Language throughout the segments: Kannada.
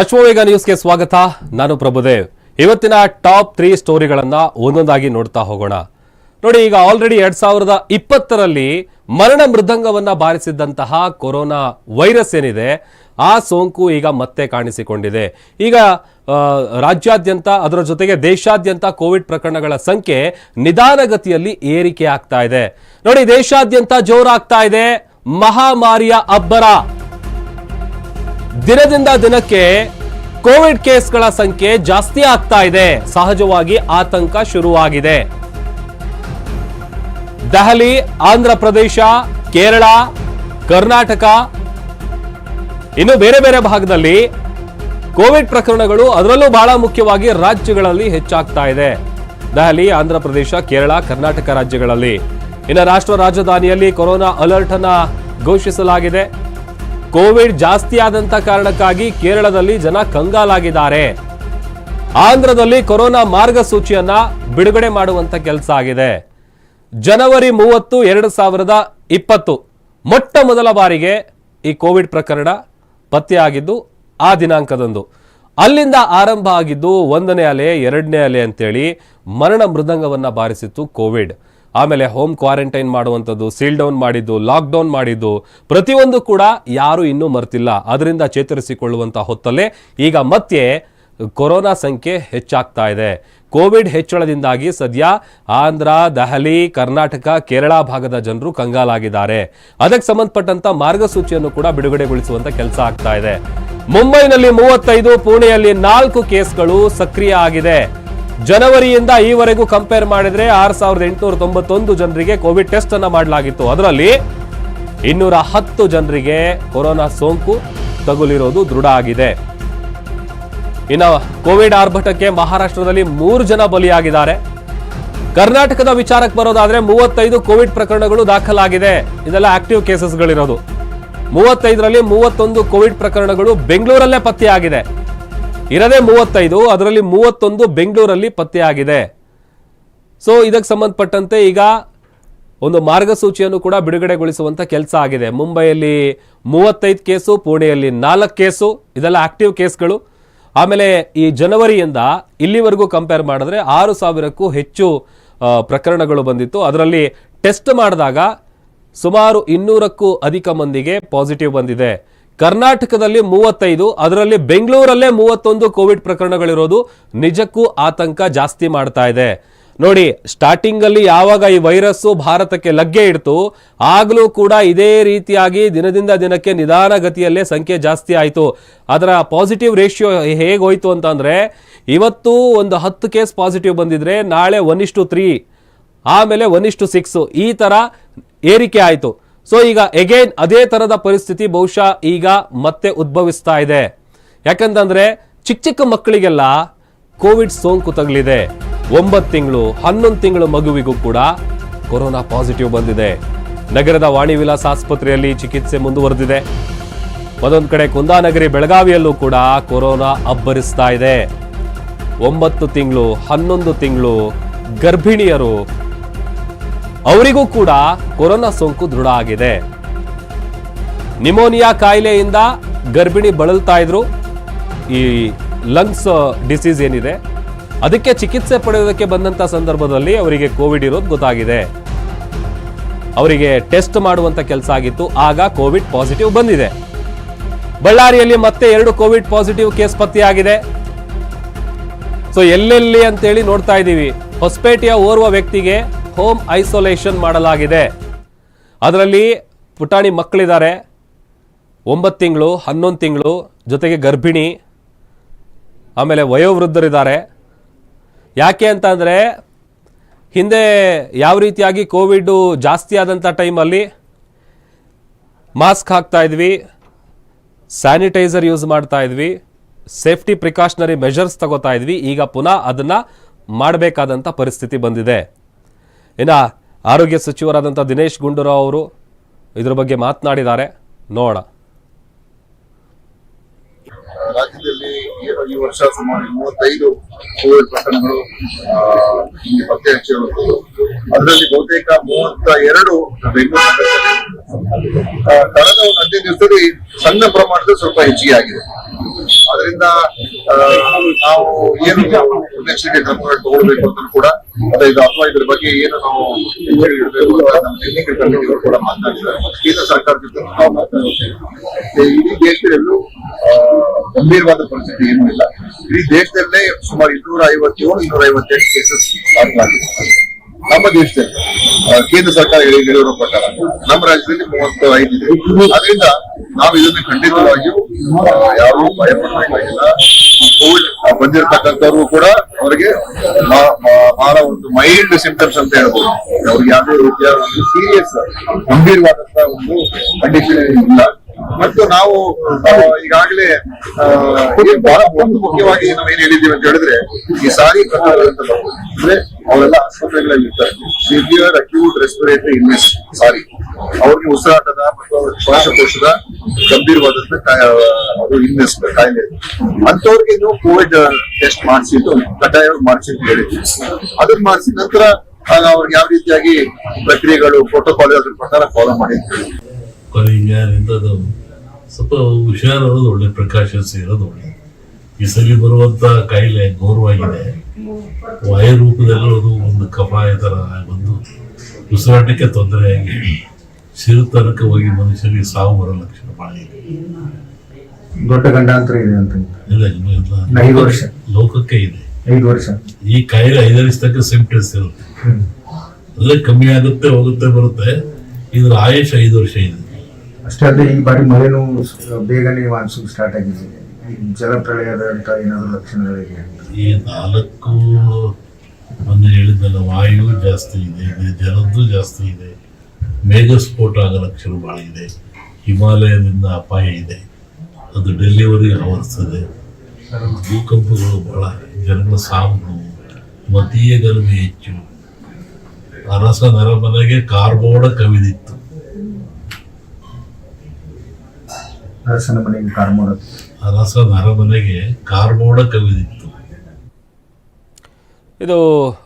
ಅಶ್ವವೇಗ ನ್ಯೂಸ್ಗೆ ಸ್ವಾಗತ. ನಾನು ಪ್ರಭುದೇವ್. ಇವತ್ತಿನ ಟಾಪ್ ತ್ರೀ ಸ್ಟೋರಿಗಳನ್ನ ಒಂದೊಂದಾಗಿ ನೋಡ್ತಾ ಹೋಗೋಣ. ನೋಡಿ, ಈಗ ಆಲ್ರೆಡಿ ಎರಡ್ ಸಾವಿರದ ಇಪ್ಪತ್ತರಲ್ಲಿ ಮರಣ ಮೃದಂಗವನ್ನ ಬಾರಿಸಿದ್ದಂತಹ ಕೊರೋನಾ ವೈರಸ್ ಏನಿದೆ, ಆ ಸೋಂಕು ಈಗ ಮತ್ತೆ ಕಾಣಿಸಿಕೊಂಡಿದೆ. ಈಗ ರಾಜ್ಯಾದ್ಯಂತ, ಅದರ ಜೊತೆಗೆ ದೇಶಾದ್ಯಂತ ಕೋವಿಡ್ ಪ್ರಕರಣಗಳ ಸಂಖ್ಯೆ ನಿಧಾನಗತಿಯಲ್ಲಿ ಏರಿಕೆ ಆಗ್ತಾ ಇದೆ. ನೋಡಿ, ದೇಶಾದ್ಯಂತ ಜೋರಾಗ್ತಾ ಇದೆ. ಮಹಾಮಾರಿಯ ಅಬ್ಬರ. ದಿನದಿಂದ ದಿನಕ್ಕೆ ಕೋವಿಡ್ ಕೇಸ್ಗಳ ಸಂಖ್ಯೆ ಜಾಸ್ತಿ ಆಗ್ತಾ ಇದೆ. ಸಹಜವಾಗಿ ಆತಂಕ ಶುರುವಾಗಿದೆ. ದೆಹಲಿ ಆಂಧ್ರ ಪ್ರದೇಶ ಕೇರಳ, ಕರ್ನಾಟಕ, ಇನ್ನು ಬೇರೆ ಬೇರೆ ಭಾಗದಲ್ಲಿ ಕೋವಿಡ್ ಪ್ರಕರಣಗಳು ಅದರಲ್ಲೂ ಬಹಳ ಮುಖ್ಯವಾಗಿ ರಾಜ್ಯಗಳಲ್ಲಿ ಹೆಚ್ಚಾಗ್ತಾ ಇದೆ. ದೆಹಲಿ ಆಂಧ್ರ ಪ್ರದೇಶ ಕೇರಳ, ಕರ್ನಾಟಕ ರಾಜ್ಯಗಳಲ್ಲಿ. ಇನ್ನು ರಾಷ್ಟ್ರ ರಾಜಧಾನಿಯಲ್ಲಿ ಕೊರೋನಾ ಅಲರ್ಟ್ ಅನ್ನ ಘೋಷಿಸಲಾಗಿದೆ. ಕೋವಿಡ್ ಜಾಸ್ತಿ ಆದಂತ ಕಾರಣಕ್ಕಾಗಿ ಕೇರಳದಲ್ಲಿ ಜನ ಕಂಗಾಲಾಗಿದ್ದಾರೆ. ಆಂಧ್ರದಲ್ಲಿ ಕೊರೋನಾ ಮಾರ್ಗಸೂಚಿಯನ್ನ ಬಿಡುಗಡೆ ಮಾಡುವಂತ ಕೆಲಸ ಆಗಿದೆ. ಜನವರಿ ಮೂವತ್ತು, ಎರಡು ಸಾವಿರದ ಇಪ್ಪತ್ತು, ಮೊಟ್ಟ ಮೊದಲ ಬಾರಿಗೆ ಈ ಕೋವಿಡ್ ಪ್ರಕರಣ ಪತ್ತೆಯಾಗಿದ್ದು, ಆ ದಿನಾಂಕದಂದು. ಅಲ್ಲಿಂದ ಆರಂಭ ಆಗಿದ್ದು, ಒಂದನೇ ಅಲೆ, ಎರಡನೇ ಅಲೆ ಅಂತೇಳಿ ಮರಣ ಮೃದಂಗವನ್ನು ಬಾರಿಸಿತ್ತು ಕೋವಿಡ್. ಆಮೇಲೆ ಹೋಮ್ ಕ್ವಾರಂಟೈನ್ ಮಾಡುವಂಥದ್ದು, ಸೀಲ್ ಡೌನ್ ಮಾಡಿದ್ದು ಲಾಕ್ಡೌನ್ ಮಾಡಿದ್ದು, ಪ್ರತಿಯೊಂದು ಕೂಡ ಯಾರೂ ಇನ್ನೂ ಮರ್ತಿಲ್ಲ. ಅದರಿಂದ ಚೇತರಿಸಿಕೊಳ್ಳುವಂಥ ಹೊತ್ತಲ್ಲೇ ಈಗ ಮತ್ತೆ ಕೊರೋನಾ ಸಂಖ್ಯೆ ಹೆಚ್ಚಾಗ್ತಾ ಇದೆ. ಕೋವಿಡ್ ಹೆಚ್ಚಳದಿಂದಾಗಿ ಸದ್ಯ ಆಂಧ್ರ, ದೆಹಲಿ, ಕರ್ನಾಟಕ, ಕೇರಳ ಭಾಗದ ಜನರು ಕಂಗಾಲಾಗಿದ್ದಾರೆ. ಅದಕ್ಕೆ ಸಂಬಂಧಪಟ್ಟಂತ ಮಾರ್ಗಸೂಚಿಯನ್ನು ಕೂಡ ಬಿಡುಗಡೆಗೊಳಿಸುವಂತ ಕೆಲಸ ಆಗ್ತಾ ಇದೆ. ಮುಂಬೈನಲ್ಲಿ ಮೂವತ್ತೈದು, ಪುಣೆಯಲ್ಲಿ ನಾಲ್ಕು ಕೇಸ್ಗಳು ಸಕ್ರಿಯ ಆಗಿದೆ. ಜನವರಿಯಿಂದ ಈವರೆಗೂ ಕಂಪೇರ್ ಮಾಡಿದ್ರೆ ಆರ್ ಸಾವಿರದ ಎಂಟುನೂರ ತೊಂಬತ್ತೊಂದು ಜನರಿಗೆ ಕೋವಿಡ್ ಟೆಸ್ಟ್ ಅನ್ನ ಮಾಡಲಾಗಿತ್ತು. ಅದರಲ್ಲಿ ಇನ್ನೂರ ಹತ್ತು ಜನರಿಗೆ ಕೊರೋನಾ ಸೋಂಕು ತಗುಲಿರೋದು ದೃಢ ಆಗಿದೆ. ಇನ್ನು ಕೋವಿಡ್ ಆರ್ಭಟಕ್ಕೆ ಮಹಾರಾಷ್ಟ್ರದಲ್ಲಿ ಮೂರು ಜನ ಬಲಿಯಾಗಿದ್ದಾರೆ. ಕರ್ನಾಟಕದ ವಿಚಾರಕ್ಕೆ ಬರೋದಾದ್ರೆ ಮೂವತ್ತೈದು ಕೋವಿಡ್ ಪ್ರಕರಣಗಳು ದಾಖಲಾಗಿದೆ. ಇದೆಲ್ಲ ಆಕ್ಟಿವ್ ಕೇಸಸ್ಗಳಿರೋದು. ಮೂವತ್ತೈದರಲ್ಲಿ ಮೂವತ್ತೊಂದು ಕೋವಿಡ್ ಪ್ರಕರಣಗಳು ಬೆಂಗಳೂರಲ್ಲೇ ಪತ್ತೆಯಾಗಿದೆ. ಇರದೇ ಮೂವತ್ತೈದು, ಅದರಲ್ಲಿ ಮೂವತ್ತೊಂದು ಬೆಂಗಳೂರಲ್ಲಿ ಪತ್ತೆಯಾಗಿದೆ. ಸೊ ಇದಕ್ಕೆ ಸಂಬಂಧಪಟ್ಟಂತೆ ಈಗ ಒಂದು ಮಾರ್ಗಸೂಚಿಯನ್ನು ಕೂಡ ಬಿಡುಗಡೆಗೊಳಿಸುವಂತ ಕೆಲಸ ಆಗಿದೆ. ಮುಂಬೈಯಲ್ಲಿ ಮೂವತ್ತೈದು ಕೇಸು, ಪುಣೆಯಲ್ಲಿ ನಾಲ್ಕು ಕೇಸು, ಇದೆಲ್ಲ ಆಕ್ಟಿವ್ ಕೇಸ್ಗಳು. ಆಮೇಲೆ ಈ ಜನವರಿಯಿಂದ ಇಲ್ಲಿವರೆಗೂ ಕಂಪೇರ್ ಮಾಡಿದ್ರೆ ಆರು ಸಾವಿರಕ್ಕೂ ಹೆಚ್ಚು ಪ್ರಕರಣಗಳು ಬಂದಿತ್ತು. ಅದರಲ್ಲಿ ಟೆಸ್ಟ್ ಮಾಡಿದಾಗ ಸುಮಾರು ಇನ್ನೂರಕ್ಕೂ ಅಧಿಕ ಮಂದಿಗೆ ಪಾಸಿಟಿವ್ ಬಂದಿದೆ. ಕರ್ನಾಟಕದಲ್ಲಿ ಮೂವತ್ತೈದು, ಅದರಲ್ಲಿ ಬೆಂಗಳೂರಲ್ಲೇ ಮೂವತ್ತೊಂದು ಕೋವಿಡ್ ಪ್ರಕರಣಗಳಿರೋದು ನಿಜಕ್ಕೂ ಆತಂಕ ಜಾಸ್ತಿ ಮಾಡ್ತಾ ಇದೆ. ನೋಡಿ ಸ್ಟಾರ್ಟಿಂಗ್ ಅಲ್ಲಿ ಯಾವಾಗ ಈ ವೈರಸ್ಸು ಭಾರತಕ್ಕೆ ಲಗ್ಗೆ ಇಡ್ತು, ಆಗಲೂ ಕೂಡ ಇದೇ ರೀತಿಯಾಗಿ ದಿನದಿಂದ ದಿನಕ್ಕೆ ನಿಧಾನಗತಿಯಲ್ಲೇ ಸಂಖ್ಯೆ ಜಾಸ್ತಿ ಆಯಿತು. ಅದರ ಪಾಸಿಟಿವ್ ರೇಷಿಯೋ ಹೇಗೆ ಹೋಯ್ತು ಅಂತಂದ್ರೆ, ಇವತ್ತು ಒಂದು ಹತ್ತು ಕೇಸ್ ಪಾಸಿಟಿವ್ ಬಂದಿದ್ರೆ ನಾಳೆ ಒನ್ ಇಷ್ಟು ತ್ರೀ, ಆಮೇಲೆ ಒನ್ ಇಷ್ಟು ಸಿಕ್ಸು, ಈ ತರ ಏರಿಕೆ ಆಯಿತು. ಸೊ ಈಗ ಎಗೇನ್ ಅದೇ ತರದ ಪರಿಸ್ಥಿತಿ ಬಹುಶಃ ಈಗ ಮತ್ತೆ ಉದ್ಭವಿಸ್ತಾ ಇದೆ. ಯಾಕಂತಂದ್ರೆ ಚಿಕ್ಕ ಚಿಕ್ಕ ಮಕ್ಕಳಿಗೆಲ್ಲ ಕೋವಿಡ್ ಸೋಂಕು ತಗಲಿದೆ. ಒಂಬತ್ತು ತಿಂಗಳು, ಹನ್ನೊಂದು ತಿಂಗಳು ಮಗುವಿಗೂ ಕೂಡ ಕೊರೋನಾ ಪಾಸಿಟಿವ್ ಬಂದಿದೆ. ನಗರದ ವಾಣಿ ವಿಲಾಸ್ ಆಸ್ಪತ್ರೆಯಲ್ಲಿ ಚಿಕಿತ್ಸೆ ಮುಂದುವರೆದಿದೆ. ಒಂದೊಂದು ಕಡೆ ಕುಂದಾನಗರಿ ಬೆಳಗಾವಿಯಲ್ಲೂ ಕೂಡ ಕೊರೋನಾ ಅಬ್ಬರಿಸ್ತಾ ಇದೆ. ಒಂಬತ್ತು ತಿಂಗಳು, ಹನ್ನೊಂದು ತಿಂಗಳು ಗರ್ಭಿಣಿಯರು ಅವರಿಗೂ ಕೂಡ ಕೊರೋನಾ ಸೋಂಕು ದೃಢ ಆಗಿದೆ. ನಿಮೋನಿಯಾ ಕಾಯಿಲೆಯಿಂದ ಗರ್ಭಿಣಿ ಬಳಲ್ತಾ ಇದ್ರು. ಈ ಲಂಗ್ಸ್ ಡಿಸೀಸ್ ಏನಿದೆ, ಅದಕ್ಕೆ ಚಿಕಿತ್ಸೆ ಪಡೆಯೋದಕ್ಕೆ ಬಂದಂತ ಸಂದರ್ಭದಲ್ಲಿ ಅವರಿಗೆ ಕೋವಿಡ್ ಇರೋದು ಗೊತ್ತಾಗಿದೆ. ಅವರಿಗೆ ಟೆಸ್ಟ್ ಮಾಡುವಂತ ಕೆಲಸ ಆಗಿತ್ತು, ಆಗ ಕೋವಿಡ್ ಪಾಸಿಟಿವ್ ಬಂದಿದೆ. ಬಳ್ಳಾರಿಯಲ್ಲಿ ಮತ್ತೆ ಎರಡು ಕೋವಿಡ್ ಪಾಸಿಟಿವ್ ಕೇಸ್ ಪತ್ತೆಯಾಗಿದೆ. ಸೊ, ಎಲ್ಲೆಲ್ಲಿ ಅಂತೇಳಿ ನೋಡ್ತಾ ಇದ್ದೀವಿ. ಹೊಸಪೇಟೆಯ ಓರ್ವ ವ್ಯಕ್ತಿಗೆ ಹೋಮ್ ಐಸೋಲೇಷನ್ ಮಾಡಲಾಗಿದೆ. ಅದರಲ್ಲಿ ಪುಟಾಣಿ ಮಕ್ಕಳಿದ್ದಾರೆ. ಒಂಬತ್ತು ತಿಂಗಳು, ಹನ್ನೊಂದು ತಿಂಗಳು, ಜೊತೆಗೆ ಗರ್ಭಿಣಿ, ಆಮೇಲೆ ವಯೋವೃದ್ಧರಿದ್ದಾರೆ. ಯಾಕೆ ಅಂತ ಅಂದರೆ, ಹಿಂದೆ ಯಾವ ರೀತಿಯಾಗಿ ಕೋವಿಡು ಜಾಸ್ತಿ ಆದಂಥ ಟೈಮಲ್ಲಿ ಮಾಸ್ಕ್ ಹಾಕ್ತಾ ಇದ್ವಿ, ಸ್ಯಾನಿಟೈಸರ್ ಯೂಸ್ ಮಾಡ್ತಾ ಇದ್ವಿ, ಸೇಫ್ಟಿ ಪ್ರಿಕಾಷನರಿ ಮೆಷರ್ಸ್ ತಗೋತಾ ಇದ್ವಿ, ಈಗ ಪುನಃ ಅದನ್ನು ಮಾಡಬೇಕಾದಂಥ ಪರಿಸ್ಥಿತಿ ಬಂದಿದೆ. ಇನ್ನು ಆರೋಗ್ಯ ಸಚಿವರಾದಂಥ ದಿನೇಶ್ ಗುಂಡೂರಾವ್ ಅವರು ಇದ್ರ ಬಗ್ಗೆ ಮಾತನಾಡಿದ್ದಾರೆ. ನೋಡೋಣ. ರಾಜ್ಯದಲ್ಲಿ ಈ- ವರ್ಷ ಸುಮಾರು ಮೂವತ್ತೈದು ಕೋವಿಡ್ ಪ್ರಕರಣಗಳು ಇಲ್ಲಿ ಪತ್ತೆ ಹಚ್ಚಿರುವಂಥದ್ದು ಅದರಲ್ಲಿ ಬಹುತೇಕ ಮೂವತ್ತ ಎರಡು ಬೆಂಗಳೂರು ಕಳೆದ ಒಂದು ಹದಿನೈದು ದಿವಸದಲ್ಲಿ ಸಣ್ಣ ಪ್ರಮಾಣದ ಸ್ವಲ್ಪ ಹೆಚ್ಚಿಗೆ ಆಗಿದೆ. ಅದರಿಂದ ನಾವು ಏನು ಮುನ್ನೆಚ್ಚರಿಕೆ ಕ್ರಮಗಳು ತಗೊಳ್ಬೇಕು ಅಂತ ಕೂಡ, ಅದೇ ಇದು ಅಥವಾ ಇದ್ರ ಬಗ್ಗೆ ಏನು ನಾವು ಇಡಬೇಕು ಕೂಡ ಕೇಂದ್ರ ಸರ್ಕಾರದ ಜೊತೆ ನಾವು ಮಾತನಾಡುತ್ತೇವೆ ಇಡೀ ದೇಶದಲ್ಲೂ ಗಂಭೀರವಾದ ಪರಿಸ್ಥಿತಿ ಏನೂ ಇಲ್ಲ. ಇಡೀ ದೇಶದಲ್ಲೇ ಸುಮಾರು ಇನ್ನೂರ ಐವತ್ತೇಳು ಇನ್ನೂರ ಐವತ್ತೆಂಟು ಕೇಸಸ್ ದಾಖಲಾಗಿದೆ. ನಮ್ಮ ದೇಶದಲ್ಲಿ ಕೇಂದ್ರ ಸರ್ಕಾರ ಹೇಳಿ- ಹೇಳಿರೋ ಪ್ರಕಾರ ನಮ್ಮ ರಾಜ್ಯದಲ್ಲಿ ಮೂವತ್ತು ಐದು ಇದೆ. ಅದರಿಂದ ನಾವು ಇದನ್ನು ಖಂಡಿತವಾಗಿಯೂ ಯಾರು ಯಾರೂ ಭಯ ಪಡಬೇಕಾಗಿಲ್ಲ ಕೋವಿಡ್ ಬಂದಿರತಕ್ಕಂಥವ್ರು ಕೂಡ ಅವರಿಗೆ ಬಹಳ ಒಂದು ಮೈಲ್ಡ್ ಸಿಂಪ್ಟಮ್ಸ್ ಅಂತ ಹೇಳ್ಬೋದು. ಅವ್ರಿಗೆ ಯಾವುದೇ ರೀತಿಯ ಒಂದು ಸೀರಿಯಸ್ ಗಂಭೀರವಾದಂತಹ ಒಂದು ಕಂಡೀಷನ್ ಇಲ್ಲ ಮತ್ತು ನಾವು ಈಗಾಗಲೇ ಬಹಳ ಒಂದು ಮುಖ್ಯವಾಗಿ ನಾವು ಏನ್ ಹೇಳಿದ್ದೀವಿ ಅಂತ ಹೇಳಿದ್ರೆ, ಈ ಸಾರಿ ಪ್ರಕಾರಗಳಂತ. ಅಂದ್ರೆ ಅವರೆಲ್ಲ ಆಸ್ಪತ್ರೆಗಳಲ್ಲಿ ಇರ್ತಾರೆ. Severe acute respiratory illness sorry. ಅವ್ರಿಗೆ ಉಸಿರಾಟದ ಮತ್ತು ಶ್ವಾಸಕೋಶದ ಗಂಭೀರವಾದಂತ ಅದು ಇಲ್ನೆಸ್ ಕಾಯಿಲೆ. ಅಂತವ್ರಿಗೆ ನೀವು ಕೋವಿಡ್ ಟೆಸ್ಟ್ ಮಾಡಿಸಿದ್ದು ಕಡ್ಡಾಯವಾಗಿ ಮಾಡಿಸಿ ಅಂತ ಹೇಳಿದ್ವಿ ಅದನ್ನ ಮಾಡಿಸಿದ ನಂತರ ಅವ್ರಿಗೆ ಯಾವ ರೀತಿಯಾಗಿ ಪ್ರಕ್ರಿಯೆಗಳು ಪ್ರೋಟೋಕಾಲ್ ಅದ್ರ ಪ್ರಕಾರ ಫಾಲೋ ಮಾಡಿ ಅಂತ ಇಂಥದ್ದು ಸ್ವಲ್ಪ ಹುಷಾರಿರೋದು ಒಳ್ಳೆ ಪ್ರಿಕಾಷನ್ಸ್ ಇರೋದು ಒಳ್ಳೆ. ಈ ಸರಿ ಬರುವಂತ ಕಾಯಿಲೆ ಘೋರವಾಗಿದೆ. ವಾಯು ರೂಪದಲ್ಲಿರೋದು ಒಂದು ಕಫಾಯ ತರ ಬಂದು ಉಸಿರಾಟಕ್ಕೆ ತೊಂದರೆಯಾಗಿ ಸಿರುತನಕ ಹೋಗಿ ಮನುಷ್ಯರಿಗೆ ಸಾವು ಬರೋ ಲಕ್ಷಣ ಮಾಡಿದೆ ದೊಡ್ಡ ಗಂಡಾಂತರ ಇದೆ ಅಂತ ಇಲ್ಲ, ಇಲ್ಲ, ಇಲ್ಲ. ಐದು ವರ್ಷ. ಲೋಕಕ್ಕೆ ಇದೆ. ಐದು ವರ್ಷ. ಈ ಕಾಯಿಲೆ ಐದರಿಸ್ ತನಕ ಸಿಂಪ್ಟಮ್ಸ್ ಇರುತ್ತೆ. ಅಂದ್ರೆ ಕಮ್ಮಿ ಆಗುತ್ತೆ ಹೋಗುತ್ತೆ ಬರುತ್ತೆ. ಇದ್ರ ಆಯುಷ್ ಐದು ವರ್ಷ ಇದೆ. ಅಷ್ಟೇ ಅಲ್ಲದೆ ಈ ಬಾರಿ ಮಳೆನೂ ಬೇಗನೆ ಮಾನ್ಸೂನ್ ಸ್ಟಾರ್ಟ್ ಆಗಿದೆ. ಜಲಪ್ರಳಯದಂತ ಏನಾದರೂ ಲಕ್ಷಣಗಳಿಗೆ ಈ ನಾಲ್ಕು ಒಂದು ಹೇಳಿದ್ದಲ್ಲ ವಾಯು ಜಾಸ್ತಿ ಇದೆ ಜಲದ್ದು ಜಾಸ್ತಿ ಇದೆ. ಮೇಘಸ್ಫೋಟ ಆಗೋ ಲಕ್ಷಣ ಭಾಳ ಇದೆ. ಹಿಮಾಲಯದಿಂದ ಅಪಾಯ ಇದೆ. ಅದು ಡೆಲ್ಲಿವರೆಗೆ ಆವರಿಸ್ತದೆ. ಭೂಕಂಪಗಳು ಬಹಳ ಜನಗಳ ಸಾವು ನೋವು ಮತೀಯ ಗರ್ಭೆ ಹೆಚ್ಚು. ಅರಸ ನರಮನೆಗೆ ಕಾರ್ಬೋಡ ಕವಿದಿತ್ತು. ಅರಸನ ಮನೆಗೆ ಕಾರ್ ಅರಸನ ಅರಸ ಅರಸ ನರಮನೆಗೆ ಕಾರ್ಬೋಡ ಕವಿದಿತ್ತು. ಇದು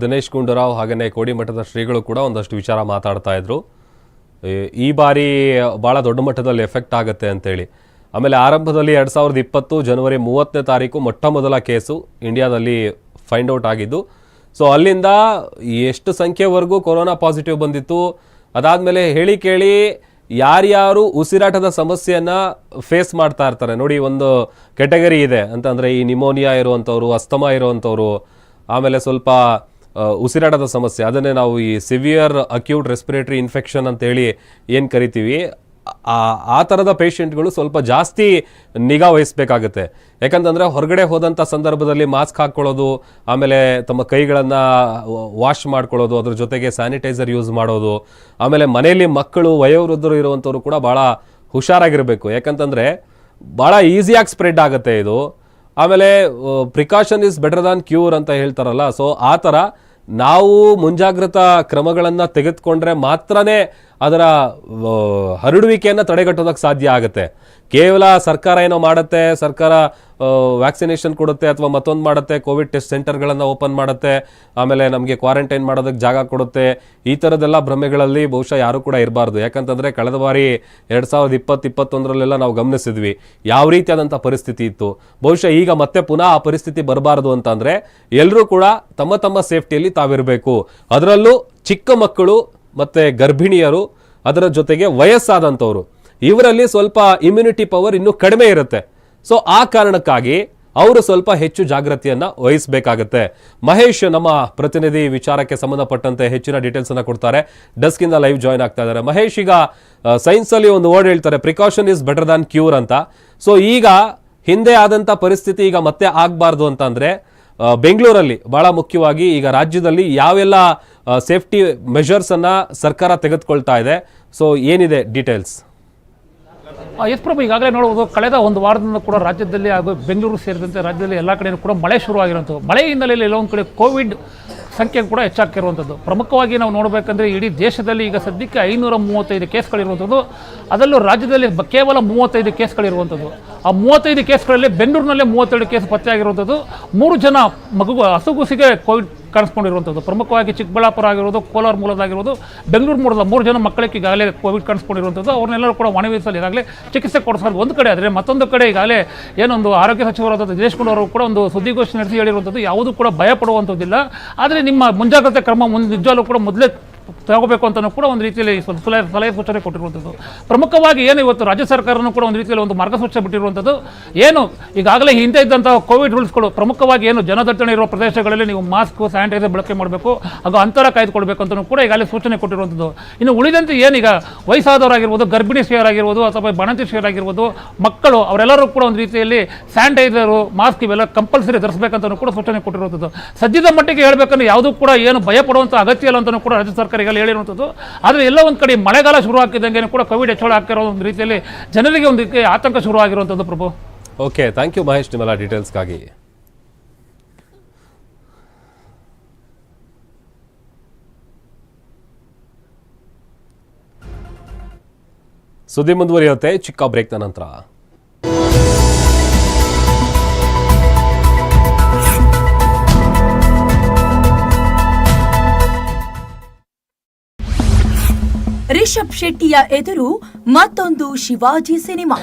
ದಿನೇಶ್ ಗುಂಡೂರಾವ್ ಹಾಗೆಯೇ ಕೋಡಿಮಠದ ಶ್ರೀಗಳು ಕೂಡ ಒಂದಷ್ಟು ವಿಚಾರ ಮಾತಾಡ್ತಾ ಇದ್ರು. ಈ- ಈ ಬಾರಿ ಭಾಳ ದೊಡ್ಡ ಮಟ್ಟದಲ್ಲಿ ಎಫೆಕ್ಟ್ ಆಗುತ್ತೆ ಅಂತೇಳಿ. ಆಮೇಲೆ ಆರಂಭದಲ್ಲಿ ಎರಡು ಸಾವಿರದ ಇಪ್ಪತ್ತು ಜನವರಿ ಮೂವತ್ತನೇ ತಾರೀಕು ಮೊಟ್ಟ ಮೊದಲ ಕೇಸು ಇಂಡಿಯಾದಲ್ಲಿ ಫೈಂಡ್ ಔಟ್ ಆಗಿದ್ದು. ಸೊ ಅಲ್ಲಿಂದ ಎಷ್ಟು ಸಂಖ್ಯೆವರೆಗೂ ಕೊರೋನಾ ಪಾಸಿಟಿವ್ ಬಂದಿತ್ತು ಅದಾದಮೇಲೆ ಹೇಳಿ ಕೇಳಿ ಯಾರ್ಯಾರು ಉಸಿರಾಟದ ಸಮಸ್ಯೆಯನ್ನು ಫೇಸ್ ಮಾಡ್ತಾ ಇರ್ತಾರೆ? ನೋಡಿ, ಒಂದು ಕೆಟಗರಿ ಇದೆ. ಅಂತಂದರೆ ಈ ನಿಮೋನಿಯಾ ಇರುವಂಥವ್ರು, ಅಸ್ತಮಾ ಇರುವಂಥವ್ರು, ಆಮೇಲೆ ಸ್ವಲ್ಪ ಉಸಿರಾಟದ ಸಮಸ್ಯೆ. ಅದನ್ನೇ ನಾವು ಈ ಸಿವಿಯರ್ ಅಕ್ಯೂಟ್ ರೆಸ್ಪಿರೇಟರಿ ಇನ್ಫೆಕ್ಷನ್ ಅಂತೇಳಿ ಏನು ಕರಿತೀವಿ? ಆ ಥರದ ಪೇಷಂಟ್ಗಳು ಸ್ವಲ್ಪ ಜಾಸ್ತಿ ನಿಗಾ ವಹಿಸಬೇಕಾಗುತ್ತೆ. ಯಾಕಂತಂದ್ರೆ ಹೊರಗಡೆ ಹೋದಂಥ ಸಂದರ್ಭದಲ್ಲಿ ಮಾಸ್ಕ್ ಹಾಕ್ಕೊಳ್ಳೋದು, ಆಮೇಲೆ ತಮ್ಮ ಕೈಗಳನ್ನು ವಾಶ್ ಮಾಡ್ಕೊಳ್ಳೋದು, ಅದ್ರ ಜೊತೆಗೆ ಸ್ಯಾನಿಟೈಸರ್ ಯೂಸ್ ಮಾಡೋದು, ಆಮೇಲೆ ಮನೆಯಲ್ಲಿ ಮಕ್ಕಳು, ವಯೋವೃದ್ಧರು ಇರುವಂಥವ್ರು ಕೂಡ ಭಾಳ ಹುಷಾರಾಗಿರಬೇಕು. ಯಾಕಂತಂದ್ರೆ ಭಾಳ ಈಸಿಯಾಗಿ ಸ್ಪ್ರೆಡ್ ಆಗುತ್ತೆ ಇದು. ಆಮೇಲೆ precaution is better than cure ಅಂತ ಹೇಳ್ತಾರಲ್ಲ, ಸೊ ಆ ಥರ ನಾವು ಮುಂಜಾಗ್ರತಾ ಕ್ರಮಗಳನ್ನು ತೆಗೆದುಕೊಂಡ್ರೆ ಮಾತ್ರನೇ ಅದರ ಹರಡುವಿಕೆಯನ್ನು ತಡೆಗಟ್ಟೋದಕ್ಕೆ ಸಾಧ್ಯ ಆಗುತ್ತೆ. ಕೇವಲ ಸರ್ಕಾರ ಏನೋ ಮಾಡುತ್ತೆ, ಸರ್ಕಾರ ವ್ಯಾಕ್ಸಿನೇಷನ್ ಕೊಡುತ್ತೆ ಅಥವಾ ಮತ್ತೊಂದು ಮಾಡುತ್ತೆ, ಕೋವಿಡ್ ಟೆಸ್ಟ್ ಸೆಂಟರ್ಗಳನ್ನು ಓಪನ್ ಮಾಡುತ್ತೆ, ಆಮೇಲೆ ನಮಗೆ ಕ್ವಾರಂಟೈನ್ ಮಾಡೋದಕ್ಕೆ ಜಾಗ ಕೊಡುತ್ತೆ, ಈ ಥರದ್ದೆಲ್ಲ ಭ್ರಮೆಗಳಲ್ಲಿ ಬಹುಶಃ ಯಾರೂ ಕೂಡ ಇರಬಾರ್ದು. ಯಾಕಂತಂದರೆ ಕಳೆದ ಬಾರಿ ಎರಡು ಸಾವಿರದ ಇಪ್ಪತ್ತು ಇಪ್ಪತ್ತೊಂದರಲ್ಲೆಲ್ಲ ನಾವು ಗಮನಿಸಿದ್ವಿ, ಯಾವ ರೀತಿಯಾದಂಥ ಪರಿಸ್ಥಿತಿ ಇತ್ತು. ಬಹುಶಃ ಈಗ ಮತ್ತೆ ಪುನಃ ಆ ಪರಿಸ್ಥಿತಿ ಬರಬಾರ್ದು ಅಂತಂದರೆ ಎಲ್ಲರೂ ಕೂಡ ತಮ್ಮ ತಮ್ಮ ಸೇಫ್ಟಿಯಲ್ಲಿ ತಾವಿರಬೇಕು. ಅದರಲ್ಲೂ ಚಿಕ್ಕ ಮಕ್ಕಳು ಮತ್ತು ಗರ್ಭಿಣಿಯರು ಅದರ ಜೊತೆಗೆ ವಯಸ್ಸಾದಂಥವರು. ಇವರಲ್ಲಿ ಸ್ವಲ್ಪ ಇಮ್ಯುನಿಟಿ ಪವರ್ ಇನ್ನೂ ಕಡಿಮೆ ಇರುತ್ತೆ. ಸೊ ಆ ಕಾರಣಕ್ಕಾಗಿ ಅವರು ಸ್ವಲ್ಪ ಹೆಚ್ಚು ಜಾಗೃತಿಯನ್ನ ವಹಿಸಬೇಕಾಗತ್ತೆ. ಮಹೇಶ್ ನಮ್ಮ ಪ್ರತಿನಿಧಿ ವಿಚಾರಕ್ಕೆ ಸಂಬಂಧಪಟ್ಟಂತೆ ಹೆಚ್ಚಿನ ಡೀಟೇಲ್ಸನ್ನು ಕೊಡ್ತಾರೆ. ಡಸ್ಕಿಂದ ಲೈವ್ ಜಾಯ್ನ್ ಆಗ್ತಾ ಇದ್ದಾರೆ. ಮಹೇಶ್, ಈಗ ಸೈನ್ಸ್ ಅಲ್ಲಿ ಒಂದು ವರ್ಡ್ ಹೇಳ್ತಾರೆ. Precaution is better than cure ಅಂತ. ಸೊ ಈಗ ಹಿಂದೆ ಆದಂತ ಪರಿಸ್ಥಿತಿ ಈಗ ಮತ್ತೆ ಆಗಬಾರ್ದು ಅಂತಂದರೆ ಬೆಂಗಳೂರಲ್ಲಿ ಬಹಳ ಮುಖ್ಯವಾಗಿ ಈಗ ರಾಜ್ಯದಲ್ಲಿ ಯಾವೆಲ್ಲ ಸೇಫ್ಟಿ ಮೆಷರ್ಸನ್ನು ಸರ್ಕಾರ ತೆಗೆದುಕೊಳ್ತಾ ಇದೆ. ಸೊ ಏನಿದೆ ಡೀಟೇಲ್ಸ್ ಎಸ್ ಪ್ರಭು, ಈಗಾಗಲೇ ನೋಡಬಹುದು, ಕಳೆದ ಒಂದು ವಾರದಿಂದ ಕೂಡ ರಾಜ್ಯದಲ್ಲಿ ಹಾಗೂ ಬೆಂಗಳೂರು ಸೇರಿದಂತೆ ರಾಜ್ಯದಲ್ಲಿ ಎಲ್ಲ ಕಡೆಯೂ ಕೂಡ ಮಳೆ ಶುರುವಾಗಿರುವಂಥದ್ದು ಮಳೆ ಹಿನ್ನೆಲೆಯಲ್ಲಿ ಎಲ್ಲೊಂದು ಕಡೆ ಕೋವಿಡ್ ಸಂಖ್ಯೆ ಕೂಡ ಹೆಚ್ಚಾಗ್ತಿರುವಂಥದ್ದು. ಪ್ರಮುಖವಾಗಿ ನಾವು ನೋಡಬೇಕಂದ್ರೆ ಇಡೀ ದೇಶದಲ್ಲಿ ಈಗ ಸದ್ಯಕ್ಕೆ ಐನೂರ ಮೂವತ್ತೈದು ಕೇಸ್ಗಳಿರುವಂಥದ್ದು. ಅದರಲ್ಲೂ ರಾಜ್ಯದಲ್ಲಿ ಕೇವಲ ಮೂವತ್ತೈದು ಕೇಸ್ಗಳಿರುವಂಥದ್ದು. ಆ ಮೂವತ್ತೈದು ಕೇಸ್ಗಳಲ್ಲಿ ಬೆಂಗಳೂರಿನಲ್ಲೇ ಮೂವತ್ತೆರಡು ಕೇಸ್ ಪತ್ತೆಯಾಗಿರುವಂಥದ್ದು. ಮೂರು ಜನ ಮಗು ಹಸುಗುಸಿಗೆ ಕೋವಿಡ್ ಕಾಣಿಸ್ಕೊಂಡಿರುವಂಥದ್ದು. ಪ್ರಮುಖವಾಗಿ ಚಿಕ್ಕಬಳ್ಳಾಪುರ ಆಗಿರೋದು ಕೋಲಾರ ಮೂಲದಾಗಿರೋದು ಬೆಂಗಳೂರು ಮೂಲದ ಮೂರು ಜನ ಮಕ್ಕಳಿಗೆ ಈಗಾಗಲೇ ಕೋವಿಡ್ ಕಾಣಿಸ್ಕೊಂಡಿರುವಂಥದ್ದು. ಅವ್ರನ್ನೆಲ್ಲರೂ ಕೂಡ ಒಣಗಿಸಲು ಈಗಾಗಲೇ ಚಿಕಿತ್ಸೆ ಕೊಡಿಸೋದು ಒಂದು ಕಡೆ ಆದರೆ ಮತ್ತೊಂದು ಕಡೆ ಈಗಾಗಲೇ ಏನೊಂದು ಆರೋಗ್ಯ ಸಚಿವರಾದ ದಿನೇಶ್ ಅವರು ಕೂಡ ಒಂದು ಸುದ್ದಿಗೋಷ್ಠಿ ನಡೆಸಿ ಹೇಳಿರುವಂಥದ್ದು. ಯಾವುದೂ ಕೂಡ ಭಯ ಪಡುವಂಥದ್ದಿಲ್ಲ ಆದರೆ ನಿಮ್ಮ ಮುಂಜಾಗ್ರತೆ ಕ್ರಮ ಮುಂದೆ ನಿಜವಾಗ್ಲೂ ಕೂಡ ಮೊದಲೇ ತಗೋಬೇಕು ಅಂತಲೂ ಕೂಡ ಒಂದು ರೀತಿಯಲ್ಲಿ ಸಲಹೆ ಸಲಹೆ ಸೂಚನೆ ಕೊಟ್ಟಿರುವಂಥದ್ದು. ಪ್ರಮುಖವಾಗಿ ಏನು ಇವತ್ತು ರಾಜ್ಯ ಸರ್ಕಾರನೂ ಕೂಡ ಒಂದು ರೀತಿಯಲ್ಲಿ ಒಂದು ಮಾರ್ಗಸೂಚಿ ಬಿಟ್ಟಿರುವಂಥದ್ದು. ಏನು, ಈಗಾಗಲೇ ಹಿಂದೆ ಇದ್ದಂಥ ಕೋವಿಡ್ ರೂಲ್ಸ್ಗಳು ಪ್ರಮುಖವಾಗಿ ಏನು ಜನದಟ್ಟಣೆ ಇರುವ ಪ್ರದೇಶಗಳಲ್ಲಿ ನೀವು ಮಾಸ್ಕ್, ಸ್ಯಾನಿಟೈಸರ್ ಬಳಕೆ ಮಾಡಬೇಕು, ಹಾಗೂ ಅಂತರ ಕಾಯ್ದುಕೊಳ್ಬೇಕು ಅಂತಲೂ ಕೂಡ ಈಗಾಗಲೇ ಸೂಚನೆ ಕೊಟ್ಟಿರುವಂಥದ್ದು. ಇನ್ನು ಉಳಿದಂತೆ ಏನೀಗ ವಯಸ್ಸಾದವರಾಗಿರ್ಬೋದು, ಗರ್ಭಿಣಿ ಆಗಿರ್ಬೋದು ಅಥವಾ ಬಣಂತಿ ಆಗಿರ್ಬೋದು ಮಕ್ಕಳು, ಅವರೆಲ್ಲರೂ ಕೂಡ ಒಂದು ರೀತಿಯಲ್ಲಿ ಸ್ಯಾನಿಟೈಸರು, ಮಾಸ್ಕ್ ಇವೆಲ್ಲ ಕಂಪಲ್ಸರಿ ಧರಿಸಬೇಕಂತಲೂ ಕೂಡ ಸೂಚನೆ ಕೊಟ್ಟಿರುವಂಥದ್ದು. ಸದ್ಯದ ಮಟ್ಟಿಗೆ ಹೇಳಬೇಕಂದ್ರೆ ಯಾವುದೂ ಕೂಡ ಏನು ಭಯ ಪಡುವಂಥ ಅಗತ್ಯ ಇಲ್ಲ ಅಂತಲೂ ಕೂಡ ರಾಜ್ಯ ಸರ್ಕಾರ ಈಗಲೇ ಹೇಳಿರುವಂಥದ್ದು. ಆದರೆ ಎಲ್ಲ ಒಂದು ಕಡೆ ಮಳೆಗಾಲ ಶುರು ಆಗ್ತಿದ್ದಂಗೆ ಕೂಡ ಕೋವಿಡ್ ಹೆಚ್ಚಳ ಆಗ್ತಿರೋ ಒಂದು ರೀತಿಯಲ್ಲಿ ಜನರಿಗೆ ಒಂದು ಆತಂಕ ಶುರು ಆಗಿರುವಂಥದ್ದು Prabhu. Okay thank you Mahesh ನಿಮ್ಮೆಲ್ಲ ಡೀಟೇಲ್ಸ್ಗಾಗಿ ಸುದ್ದಿ ಮುಂದುವರಿಯುತ್ತೆ, ಚಿಕ್ಕ ಬ್ರೇಕ್ನ ನಂತರ. ರಿಷಬ್ ಶೆಟ್ಟಿಯ ಎದುರು ಮತ್ತೊಂದು ಶಿವಾಜಿ ಸಿನಿಮಾ.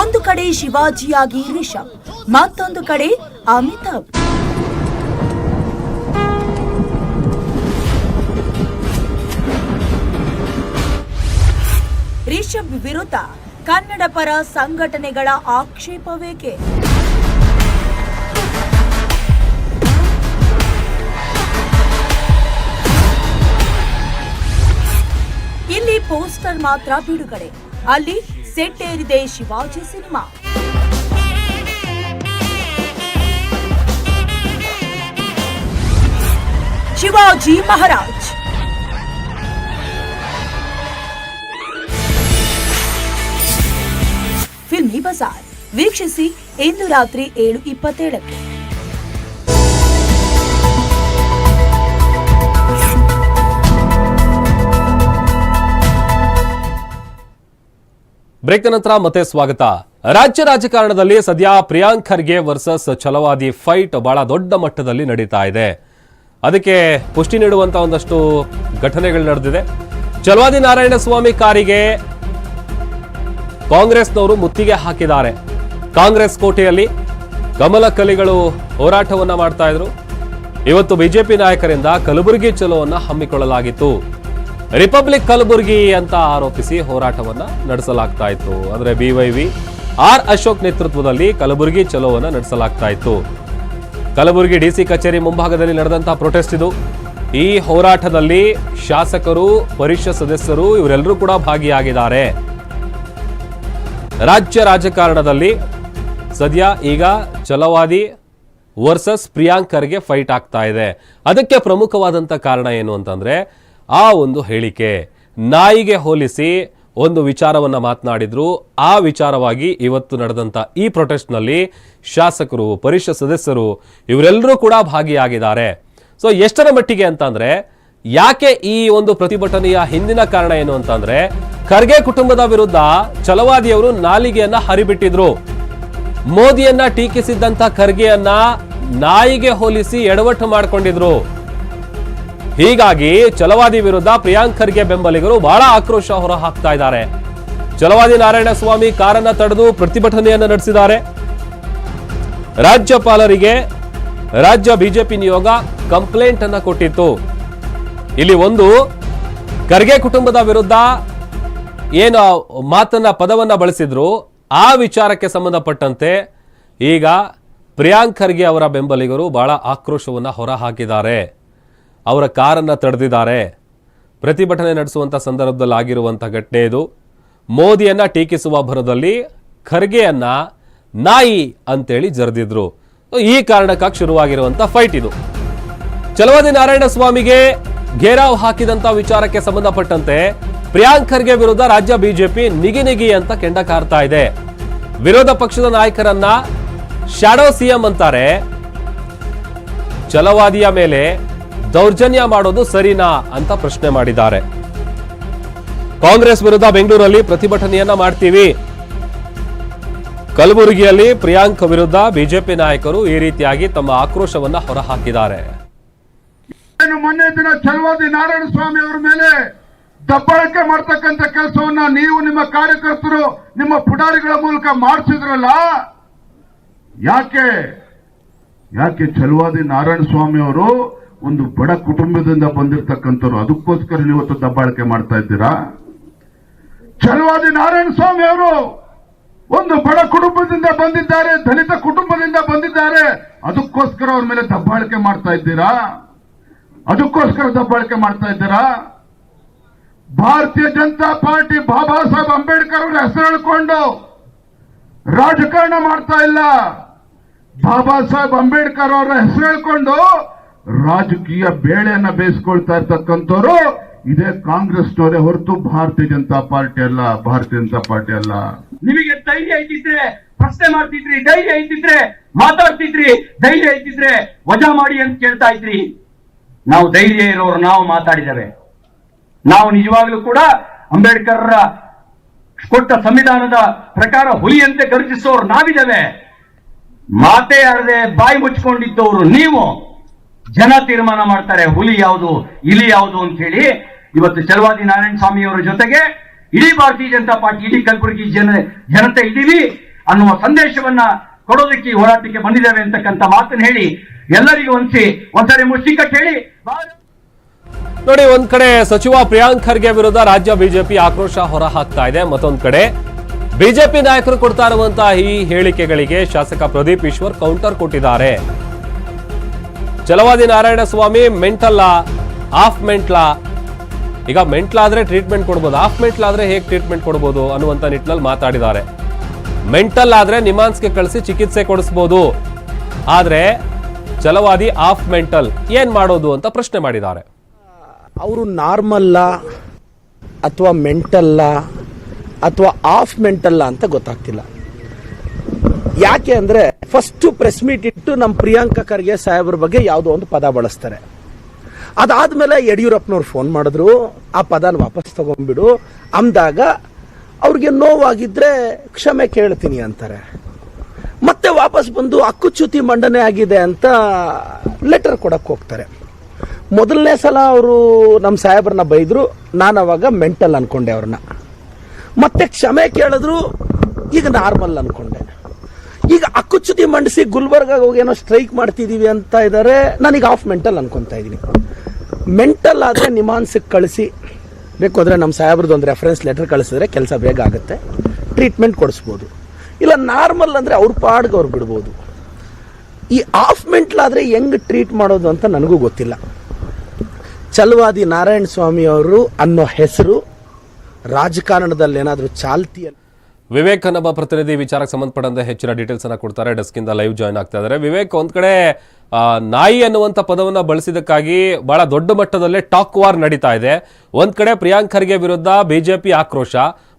ಒಂದು ಕಡೆ ಶಿವಾಜಿಯಾಗಿ ರಿಷಬ್, ಮತ್ತೊಂದು ಕಡೆ ಅಮಿತಾಬ್. ರಿಷಬ್ ವಿರುದ್ಧ ಕನ್ನಡ ಪರ ಸಂಘಟನೆಗಳ ಆಕ್ಷೇಪವೇಕೆ? ಪೋಸ್ಟರ್ ಮಾತ್ರ ಬಿಡುಗಡೆ. ಅಲ್ಲಿ ಸೆಟ್ ಏರಿದೆ ಶಿವಾಜಿ ಸಿನಿಮಾ. ಶಿವಾಜಿ ಮಹಾರಾಜ್. ಫಿಲ್ಮಿ ಬಜಾರ್. ವೀಕ್ಷಿಸಿ ಇಂದು ರಾತ್ರಿ ಏಳು ಇಪ್ಪತ್ತೇಳಕ್ಕೆ. ಬ್ರೇಕ್ ನಂತರ ಮತ್ತೆ ಸ್ವಾಗತ. ರಾಜ್ಯ ರಾಜಕಾರಣದಲ್ಲಿ ಸದ್ಯ ಪ್ರಿಯಾಂಕ್ ಖರ್ಗೆ ವರ್ಸಸ್ ಛಲವಾದಿ ಫೈಟ್ ಬಹಳ ದೊಡ್ಡ ಮಟ್ಟದಲ್ಲಿ ನಡೀತಾ ಇದೆ. ಅದಕ್ಕೆ ಪುಷ್ಟಿ ನೀಡುವಂತ ಒಂದಷ್ಟು ಘಟನೆಗಳು ನಡೆದಿದೆ. ಛಲವಾದಿ ನಾರಾಯಣಸ್ವಾಮಿ ಕಾರಿಗೆ ಕಾಂಗ್ರೆಸ್ನವರು ಮುತ್ತಿಗೆ ಹಾಕಿದ್ದಾರೆ. ಕಾಂಗ್ರೆಸ್ ಕೋಟೆಯಲ್ಲಿ ಕಮಲ ಕಲಿಗಳು ಹೋರಾಟವನ್ನ ಮಾಡ್ತಾ ಇದ್ರು. ಇವತ್ತು ಬಿಜೆಪಿ ನಾಯಕರಿಂದ ಕಲಬುರಗಿ ಚಲೋವನ್ನ ಹಮ್ಮಿಕೊಳ್ಳಲಾಗಿತ್ತು. ರಿಪಬ್ಲಿಕ್ ಕಲಬುರಗಿ ಅಂತ ಆರೋಪಿಸಿ ಹೋರಾಟವನ್ನ ನಡೆಸಲಾಗ್ತಾ ಇತ್ತು. ಅಂದ್ರೆ ಬಿವೈವಿ ಆರ್ ಅಶೋಕ್ ನೇತೃತ್ವದಲ್ಲಿ ಕಲಬುರಗಿ ಚಲೋವನ್ನ ನಡೆಸಲಾಗ್ತಾ ಇತ್ತು. ಕಲಬುರಗಿ ಡಿಸಿ ಕಚೇರಿ ಮುಂಭಾಗದಲ್ಲಿ ನಡೆದಂತಹ ಪ್ರೊಟೆಸ್ಟ್ ಇದು. ಈ ಹೋರಾಟದಲ್ಲಿ ಶಾಸಕರು, ಪರಿಷತ್ ಸದಸ್ಯರು ಇವರೆಲ್ಲರೂ ಕೂಡ ಭಾಗಿಯಾಗಿದ್ದಾರೆ. ರಾಜ್ಯ ರಾಜಕಾರಣದಲ್ಲಿ ಸದ್ಯ ಈಗ ಛಲವಾದಿ ವರ್ಸಸ್ ಪ್ರಿಯಾಂಕರ್ಗೆ ಫೈಟ್ ಆಗ್ತಾ ಇದೆ. ಅದಕ್ಕೆ ಪ್ರಮುಖವಾದಂಥ ಕಾರಣ ಏನು ಅಂತಂದ್ರೆ ಆ ಒಂದು ಹೇಳಿಕೆ. ನಾಯಿಗೆ ಹೋಲಿಸಿ ಒಂದು ವಿಚಾರವನ್ನ ಮಾತನಾಡಿದ್ರು. ಆ ವಿಚಾರವಾಗಿ ಇವತ್ತು ನಡೆದಂತ ಈ ಪ್ರೊಟೆಸ್ಟ್ನಲ್ಲಿ ಶಾಸಕರು, ಪರಿಷತ್ ಸದಸ್ಯರು ಇವರೆಲ್ಲರೂ ಕೂಡ ಭಾಗಿಯಾಗಿದ್ದಾರೆ. ಸೊ ಎಷ್ಟರ ಮಟ್ಟಿಗೆ ಅಂತಂದರೆ, ಯಾಕೆ ಈ ಒಂದು ಪ್ರತಿಭಟನೆಯ ಹಿಂದಿನ ಕಾರಣ ಏನು ಅಂತಂದರೆ, ಖರ್ಗೆ ಕುಟುಂಬದ ವಿರುದ್ಧ ಛಲವಾದಿಯವರು ನಾಲಿಗೆಯನ್ನ ಹರಿಬಿಟ್ಟಿದ್ರು. ಮೋದಿಯನ್ನ ಟೀಕಿಸಿದ್ದಂಥ ಖರ್ಗೆಯನ್ನ ನಾಯಿಗೆ ಹೋಲಿಸಿ ಎಡವಟ್ಟು ಮಾಡಿಕೊಂಡಿದ್ರು. ಹೀಗಾಗಿ ಚಲವಾದಿ ವಿರುದ್ಧ ಪ್ರಿಯಾಂಕ್ ಖರ್ಗೆ ಬೆಂಬಲಿಗರು ಬಹಳ ಆಕ್ರೋಶ ಹೊರ ಹಾಕ್ತಾ ಇದ್ದಾರೆ. ನಾರಾಯಣ ನಾರಾಯಣಸ್ವಾಮಿ ಕಾರನ್ನ ತಡೆದು ಪ್ರತಿಭಟನೆಯನ್ನ ನಡೆಸಿದ್ದಾರೆ. ರಾಜ್ಯಪಾಲರಿಗೆ ರಾಜ್ಯ ಬಿಜೆಪಿ ನಿಯೋಗ ಕಂಪ್ಲೇಂಟ್ ಅನ್ನ ಕೊಟ್ಟಿತ್ತು. ಇಲ್ಲಿ ಒಂದು, ಖರ್ಗೆ ಕುಟುಂಬದ ವಿರುದ್ಧ ಏನು ಮಾತನ್ನ ಪದವನ್ನ ಬಳಸಿದ್ರು, ಆ ವಿಚಾರಕ್ಕೆ ಸಂಬಂಧಪಟ್ಟಂತೆ ಈಗ ಪ್ರಿಯಾಂಕ್ ಖರ್ಗೆ ಅವರ ಬೆಂಬಲಿಗರು ಬಹಳ ಆಕ್ರೋಶವನ್ನು ಹೊರ ಹಾಕಿದ್ದಾರೆ ಅವರ ಕಾರನ್ನು ತಡೆದಿದ್ದಾರೆ. ಪ್ರತಿಭಟನೆ ನಡೆಸುವಂಥ ಸಂದರ್ಭದಲ್ಲಿ ಆಗಿರುವಂಥ ಘಟನೆ ಇದು. ಮೋದಿಯನ್ನು ಟೀಕಿಸುವ ಭರದಲ್ಲಿ ಖರ್ಗೆಯನ್ನು ನಾಯಿ ಅಂತೇಳಿ ಜರೆದಿದ್ರು. ಈ ಕಾರಣಕ್ಕಾಗಿ ಶುರುವಾಗಿರುವಂಥ ಫೈಟ್ ಇದು. ಚಲವಾದಿ ನಾರಾಯಣ ಸ್ವಾಮಿಗೆ ಘೇರಾವ್ ಹಾಕಿದಂಥ ವಿಚಾರಕ್ಕೆ ಸಂಬಂಧಪಟ್ಟಂತೆ ಪ್ರಿಯಾಂಕ್ ಖರ್ಗೆ ವಿರುದ್ಧ ರಾಜ್ಯ ಬಿಜೆಪಿ ನಿಗಿ ನಿಗಿ ಅಂತ ಕೆಂಡ ಕಾರ್ತಾ ಇದೆ. ವಿರೋಧ ಪಕ್ಷದ ನಾಯಕರನ್ನ ಶಾಡೋ ಸಿಎಂ ಅಂತಾರೆ. ಚಲವಾದಿಯ ಮೇಲೆ ದೌರ್ಜನ್ಯ ಮಾಡೋದು ಸರಿನಾ ಅಂತ ಪ್ರಶ್ನೆ ಮಾಡಿದ್ದಾರೆ. ಕಾಂಗ್ರೆಸ್ ವಿರುದ್ಧ ಬೆಂಗಳೂರಲ್ಲಿ ಪ್ರತಿಭಟನೆಯನ್ನ ಮಾಡ್ತೀವಿ. ಕಲಬುರಗಿಯಲ್ಲಿ ಪ್ರಿಯಾಂಕ್ ವಿರುದ್ಧ ಬಿಜೆಪಿ ನಾಯಕರು ಈ ರೀತಿಯಾಗಿ ತಮ್ಮ ಆಕ್ರೋಶವನ್ನ ಹೊರಹಾಕಿದ್ದಾರೆ. ಮೊನ್ನೆ ದಿನ ಚಲವಾದಿ ನಾರಾಯಣ ಸ್ವಾಮಿ ಅವರ ಮೇಲೆ ದಬ್ಬಳಕೆ ಮಾಡ್ತಕ್ಕಂಥ ಕೆಲಸವನ್ನ ನೀವು ನಿಮ್ಮ ಕಾರ್ಯಕರ್ತರು, ನಿಮ್ಮ ಪುಡಾರಿಗಳ ಮೂಲಕ ಮಾಡಿಸಿದ್ರಲ್ಲ? ಯಾಕೆ? ಯಾಕೆ ಚಲುವಾದಿ ನಾರಾಯಣ ಸ್ವಾಮಿ ಅವರು ಒಂದು ಬಡ ಕುಟುಂಬದಿಂದ ಬಂದಿರತಕ್ಕಂಥವ್ರು, ಅದಕ್ಕೋಸ್ಕರ ನೀವತ್ತು ದಬ್ಬಾಳಿಕೆ ಮಾಡ್ತಾ ಇದ್ದೀರಾ? ಚಲವಾದಿ ನಾರಾಯಣ ಸ್ವಾಮಿ ಅವರು ಒಂದು ಬಡ ಕುಟುಂಬದಿಂದ ಬಂದಿದ್ದಾರೆ, ದಲಿತ ಕುಟುಂಬದಿಂದ ಬಂದಿದ್ದಾರೆ, ಅದಕ್ಕೋಸ್ಕರ ಅವ್ರ ಮೇಲೆ ದಬ್ಬಾಳಿಕೆ ಮಾಡ್ತಾ ಇದ್ದೀರಾ? ಅದಕ್ಕೋಸ್ಕರ ದಬ್ಬಾಳಿಕೆ ಮಾಡ್ತಾ ಇದ್ದೀರಾ? ಭಾರತೀಯ ಜನತಾ ಪಾರ್ಟಿ ಬಾಬಾ ಸಾಹೇಬ್ ಅಂಬೇಡ್ಕರ್ ಅವರ ಹೆಸರು ಹೇಳ್ಕೊಂಡು ರಾಜಕಾರಣ ಮಾಡ್ತಾ ಇಲ್ಲ. ಬಾಬಾ ಸಾಹೇಬ್ ಅಂಬೇಡ್ಕರ್ ಅವರ ಹೆಸರು ಹೇಳ್ಕೊಂಡು ರಾಜಕೀಯ ಬೇಳೆಯನ್ನ ಬೇಯಿಸ್ಕೊಳ್ತಾ ಇರ್ತಕ್ಕಂಥವ್ರು ಇದೇ ಕಾಂಗ್ರೆಸ್ನವರೇ ಹೊರತು ಭಾರತೀಯ ಜನತಾ ಪಾರ್ಟಿ ಅಲ್ಲ, ಭಾರತೀಯ ಜನತಾ ಪಾರ್ಟಿ ಅಲ್ಲ. ನಿಮಗೆ ಧೈರ್ಯ ಇದ್ದಿದ್ರೆ ಪ್ರಶ್ನೆ ಮಾಡ್ತಿದ್ರಿ, ಧೈರ್ಯ ಇದ್ದಿದ್ರೆ ಮಾತಾಡ್ತಿದ್ರಿ, ಧೈರ್ಯ ಇದ್ದಿದ್ರೆ ವಜಾ ಮಾಡಿ ಅಂತ ಕೇಳ್ತಾ ಇದ್ರಿ. ನಾವು ಧೈರ್ಯ ಇರೋರು, ನಾವು ಮಾತಾಡಿದ್ದೇವೆ. ನಾವು ನಿಜವಾಗ್ಲೂ ಕೂಡ ಅಂಬೇಡ್ಕರ್ ಕೊಟ್ಟ ಸಂವಿಧಾನದ ಪ್ರಕಾರ ಹುಲಿಯಂತೆ ಗರ್ಜಿಸೋರು ನಾವಿದ್ದೇವೆ. ಮಾತೇ ಆಡದೆ ಬಾಯಿ ಮುಚ್ಚಿಕೊಂಡಿದ್ದವರು ನೀವು. ಜನ ತೀರ್ಮಾನ ಮಾಡ್ತಾರೆ, ಹುಲಿ ಯಾವುದು, ಇಲಿ ಯಾವುದು ಅಂತ ಹೇಳಿ ಇವತ್ತು ಚಲವಾದಿ ನಾರಾಯಣ ಸ್ವಾಮಿ ಅವರ ಜೊತೆಗೆ ಇಡೀ ಭಾರತೀಯ ಜನತಾ ಪಾರ್ಟಿ, ಇಡೀ ಕಲಬುರಗಿ ಜನ, ಜನತೆ ಇದ್ದೀವಿ ಅನ್ನುವ ಸಂದೇಶವನ್ನ ಕೊಡೋದಕ್ಕೆ ಹೋರಾಟಕ್ಕೆ ಬಂದಿದ್ದೇವೆ ಅಂತಕ್ಕಂಥ ಮಾತನ್ನು ಹೇಳಿ ಎಲ್ಲರಿಗೂ ಒಂದ್ಸಿ, ಒಂದ್ಸರಿ ಮುಷ್ಟಿಕಟ್ಟು ಹೇಳಿ. ನೋಡಿ, ಒಂದ್ ಕಡೆ ಸಚಿವ ಪ್ರಿಯಾಂಕ್ ಖರ್ಗೆ ವಿರುದ್ಧ ರಾಜ್ಯ ಬಿಜೆಪಿ ಆಕ್ರೋಶ ಹೊರ ಹಾಕ್ತಾ ಇದೆ, ಮತ್ತೊಂದ್ ಕಡೆ ಬಿಜೆಪಿ ನಾಯಕರು ಕೊಡ್ತಾ ಇರುವಂತಹ ಈ ಹೇಳಿಕೆಗಳಿಗೆ ಶಾಸಕ ಪ್ರದೀಪ್ ಈಶ್ವರ್ ಕೌಂಟರ್ ಕೊಟ್ಟಿದ್ದಾರೆ. ಚಲವಾದಿ ನಾರಾಯಣ ಸ್ವಾಮಿ ಮೆಂಟಲ್ಲ ಆಫ್ ಮೆಂಟ್ಲ. ಈಗ ಮೆಂಟ್ಲ ಆದ್ರೆ ಟ್ರೀಟ್ಮೆಂಟ್ ಕೊಡ್ಬೋದು ಆಫ್ ಮೆಂಟ್ಲ ಆದ್ರೆ ಹೇಗೆ ಟ್ರೀಟ್ಮೆಂಟ್ ಕೊಡ್ಬೋದು ಅನ್ನುವಂತ ನಿಟ್ಟಿನಲ್ಲಿ ಮಾತಾಡಿದ್ದಾರೆ. ಮೆಂಟಲ್ ಆದ್ರೆ ನಿಮಾನ್ಸ್ಗೆ ಕಳಿಸಿ ಚಿಕಿತ್ಸೆ ಕೊಡಿಸ್ಬೋದು. ಆದರೆ ಜಲವಾದಿ ಆಫ್ ಮೆಂಟಲ್ ಏನ್ ಮಾಡೋದು ಅಂತ ಪ್ರಶ್ನೆ ಮಾಡಿದ್ದಾರೆ. ಅವರು ನಾರ್ಮಲ್ಲ ಅಥವಾ ಮೆಂಟಲ್ಲ ಅಥವಾ ಆಫ್ ಮೆಂಟಲ್ಲ ಅಂತ ಗೊತ್ತಾಗ್ತಿಲ್ಲ. ಯಾಕೆ ಅಂದರೆ ಫಸ್ಟು ಪ್ರೆಸ್ ಮೀಟ್ ಇಟ್ಟು ನಮ್ಮ ಪ್ರಿಯಾಂಕ ಖರ್ಗೆ ಸಾಹೇಬ್ರ ಬಗ್ಗೆ ಯಾವುದೋ ಒಂದು ಪದ ಬಳಸ್ತಾರೆ. ಅದಾದಮೇಲೆ ಯಡಿಯೂರಪ್ಪನವ್ರು ಫೋನ್ ಮಾಡಿದ್ರು, ಆ ಪದನ ವಾಪಸ್ ತಗೊಂಡ್ಬಿಡು, ಅಂದಾಗ ಅವ್ರಿಗೆ ನೋವಾಗಿದ್ರೆ ಕ್ಷಮೆ ಕೇಳ್ತೀನಿ ಅಂತಾರೆ. ಮತ್ತೆ ವಾಪಸ್ ಬಂದು ಅಕ್ಕುಚ್ಯುತಿ ಮಂಡನೆ ಆಗಿದೆ ಅಂತ ಲೆಟರ್ ಕೊಡಕ್ಕೆ ಹೋಗ್ತಾರೆ. ಮೊದಲನೇ ಸಲ ಅವರು ನಮ್ಮ ಸಾಹೇಬ್ರನ್ನ ಬೈದರು, ನಾನು ಅವಾಗ ಮೆಂಟಲ್ ಅನ್ಕೊಂಡೆ ಅವ್ರನ್ನ. ಮತ್ತೆ ಕ್ಷಮೆ ಕೇಳಿದ್ರು, ಈಗ ನಾರ್ಮಲ್ ಅನ್ಕೊಂಡೆ. ಚುತಿ ಮಂಡಿಸಿ ಗುಲ್ಬರ್ಗ ಹೋಗಿ ಏನೋ ಸ್ಟ್ರೈಕ್ ಮಾಡ್ತಿದೀವಿ ಅಂತ ಇದ್ದಾರೆ ನನಗೆ ಆಫ್ ಮೆಂಟಲ್ ಅನ್ಕೊಂತಾ ಇದ್ದೀನಿ. ಮೆಂಟಲ್ ಆದರೆ ನಿಮಾನ್ಸಿಗೆ ಕಳಿಸಿ. ಬೇಕು ಅಂದರೆ ನಮ್ಮ ಸಾಹೇಬ್ರದ್ದು ಒಂದು ರೆಫರೆನ್ಸ್ ಲೆಟರ್ ಕಳಿಸಿದ್ರೆ ಕೆಲಸ ಬೇಗ ಆಗುತ್ತೆ. ಟ್ರೀಟ್ಮೆಂಟ್ ಕೊಡಿಸ್ಬೋದು. ಇಲ್ಲ ನಾರ್ಮಲ್ ಅಂದರೆ ಅವ್ರ ಪಾಡ್ಗೆ ಅವ್ರು ಬಿಡ್ಬೋದು. ಈ ಆಫ್ ಮೆಂಟ್ಲಾದರೆ ಹೆಂಗೆ ಟ್ರೀಟ್ ಮಾಡೋದು ಅಂತ ನನಗೂ ಗೊತ್ತಿಲ್ಲ. ಚಲವಾದಿ ನಾರಾಯಣ ಸ್ವಾಮಿ ಅವರು ಅನ್ನೋ ಹೆಸರು ರಾಜಕಾರಣದಲ್ಲಿ ಏನಾದರೂ ಚಾಲ್ತಿಯಲ್ಲಿ ವಿವೇಕ್ ನಮ್ಮ ಪ್ರತಿನಿಧಿ ವಿಚಾರಕ್ಕೆ ಸಂಬಂಧಪಟ್ಟಂತೆ ಹೆಚ್ಚಿನ ಡೀಟೇಲ್ಸ್ ಅನ್ನ ಕೊಡ್ತಾರೆ. ಡೆಸ್ಕ್ ಲೈವ್ ಜಾಯ್ನ್ ಆಗ್ತಾ ಇದ್ದಾರೆ. ವಿವೇಕ್, ಒಂದ್ ಕಡೆ ನಾಯಿ ಅನ್ನುವಂತ ಪದವನ್ನ ಬಳಸಿದಕ್ಕಾಗಿ ಬಹಳ ದೊಡ್ಡ ಮಟ್ಟದಲ್ಲೇ ಟಾಕ್ ವಾರ್ ನಡೀತಾ ಇದೆ. ಒಂದ್ ಕಡೆ ಪ್ರಿಯಾಂಕ್ ಖರ್ಗೆ ವಿರುದ್ಧ ಬಿಜೆಪಿ ಆಕ್ರೋಶ.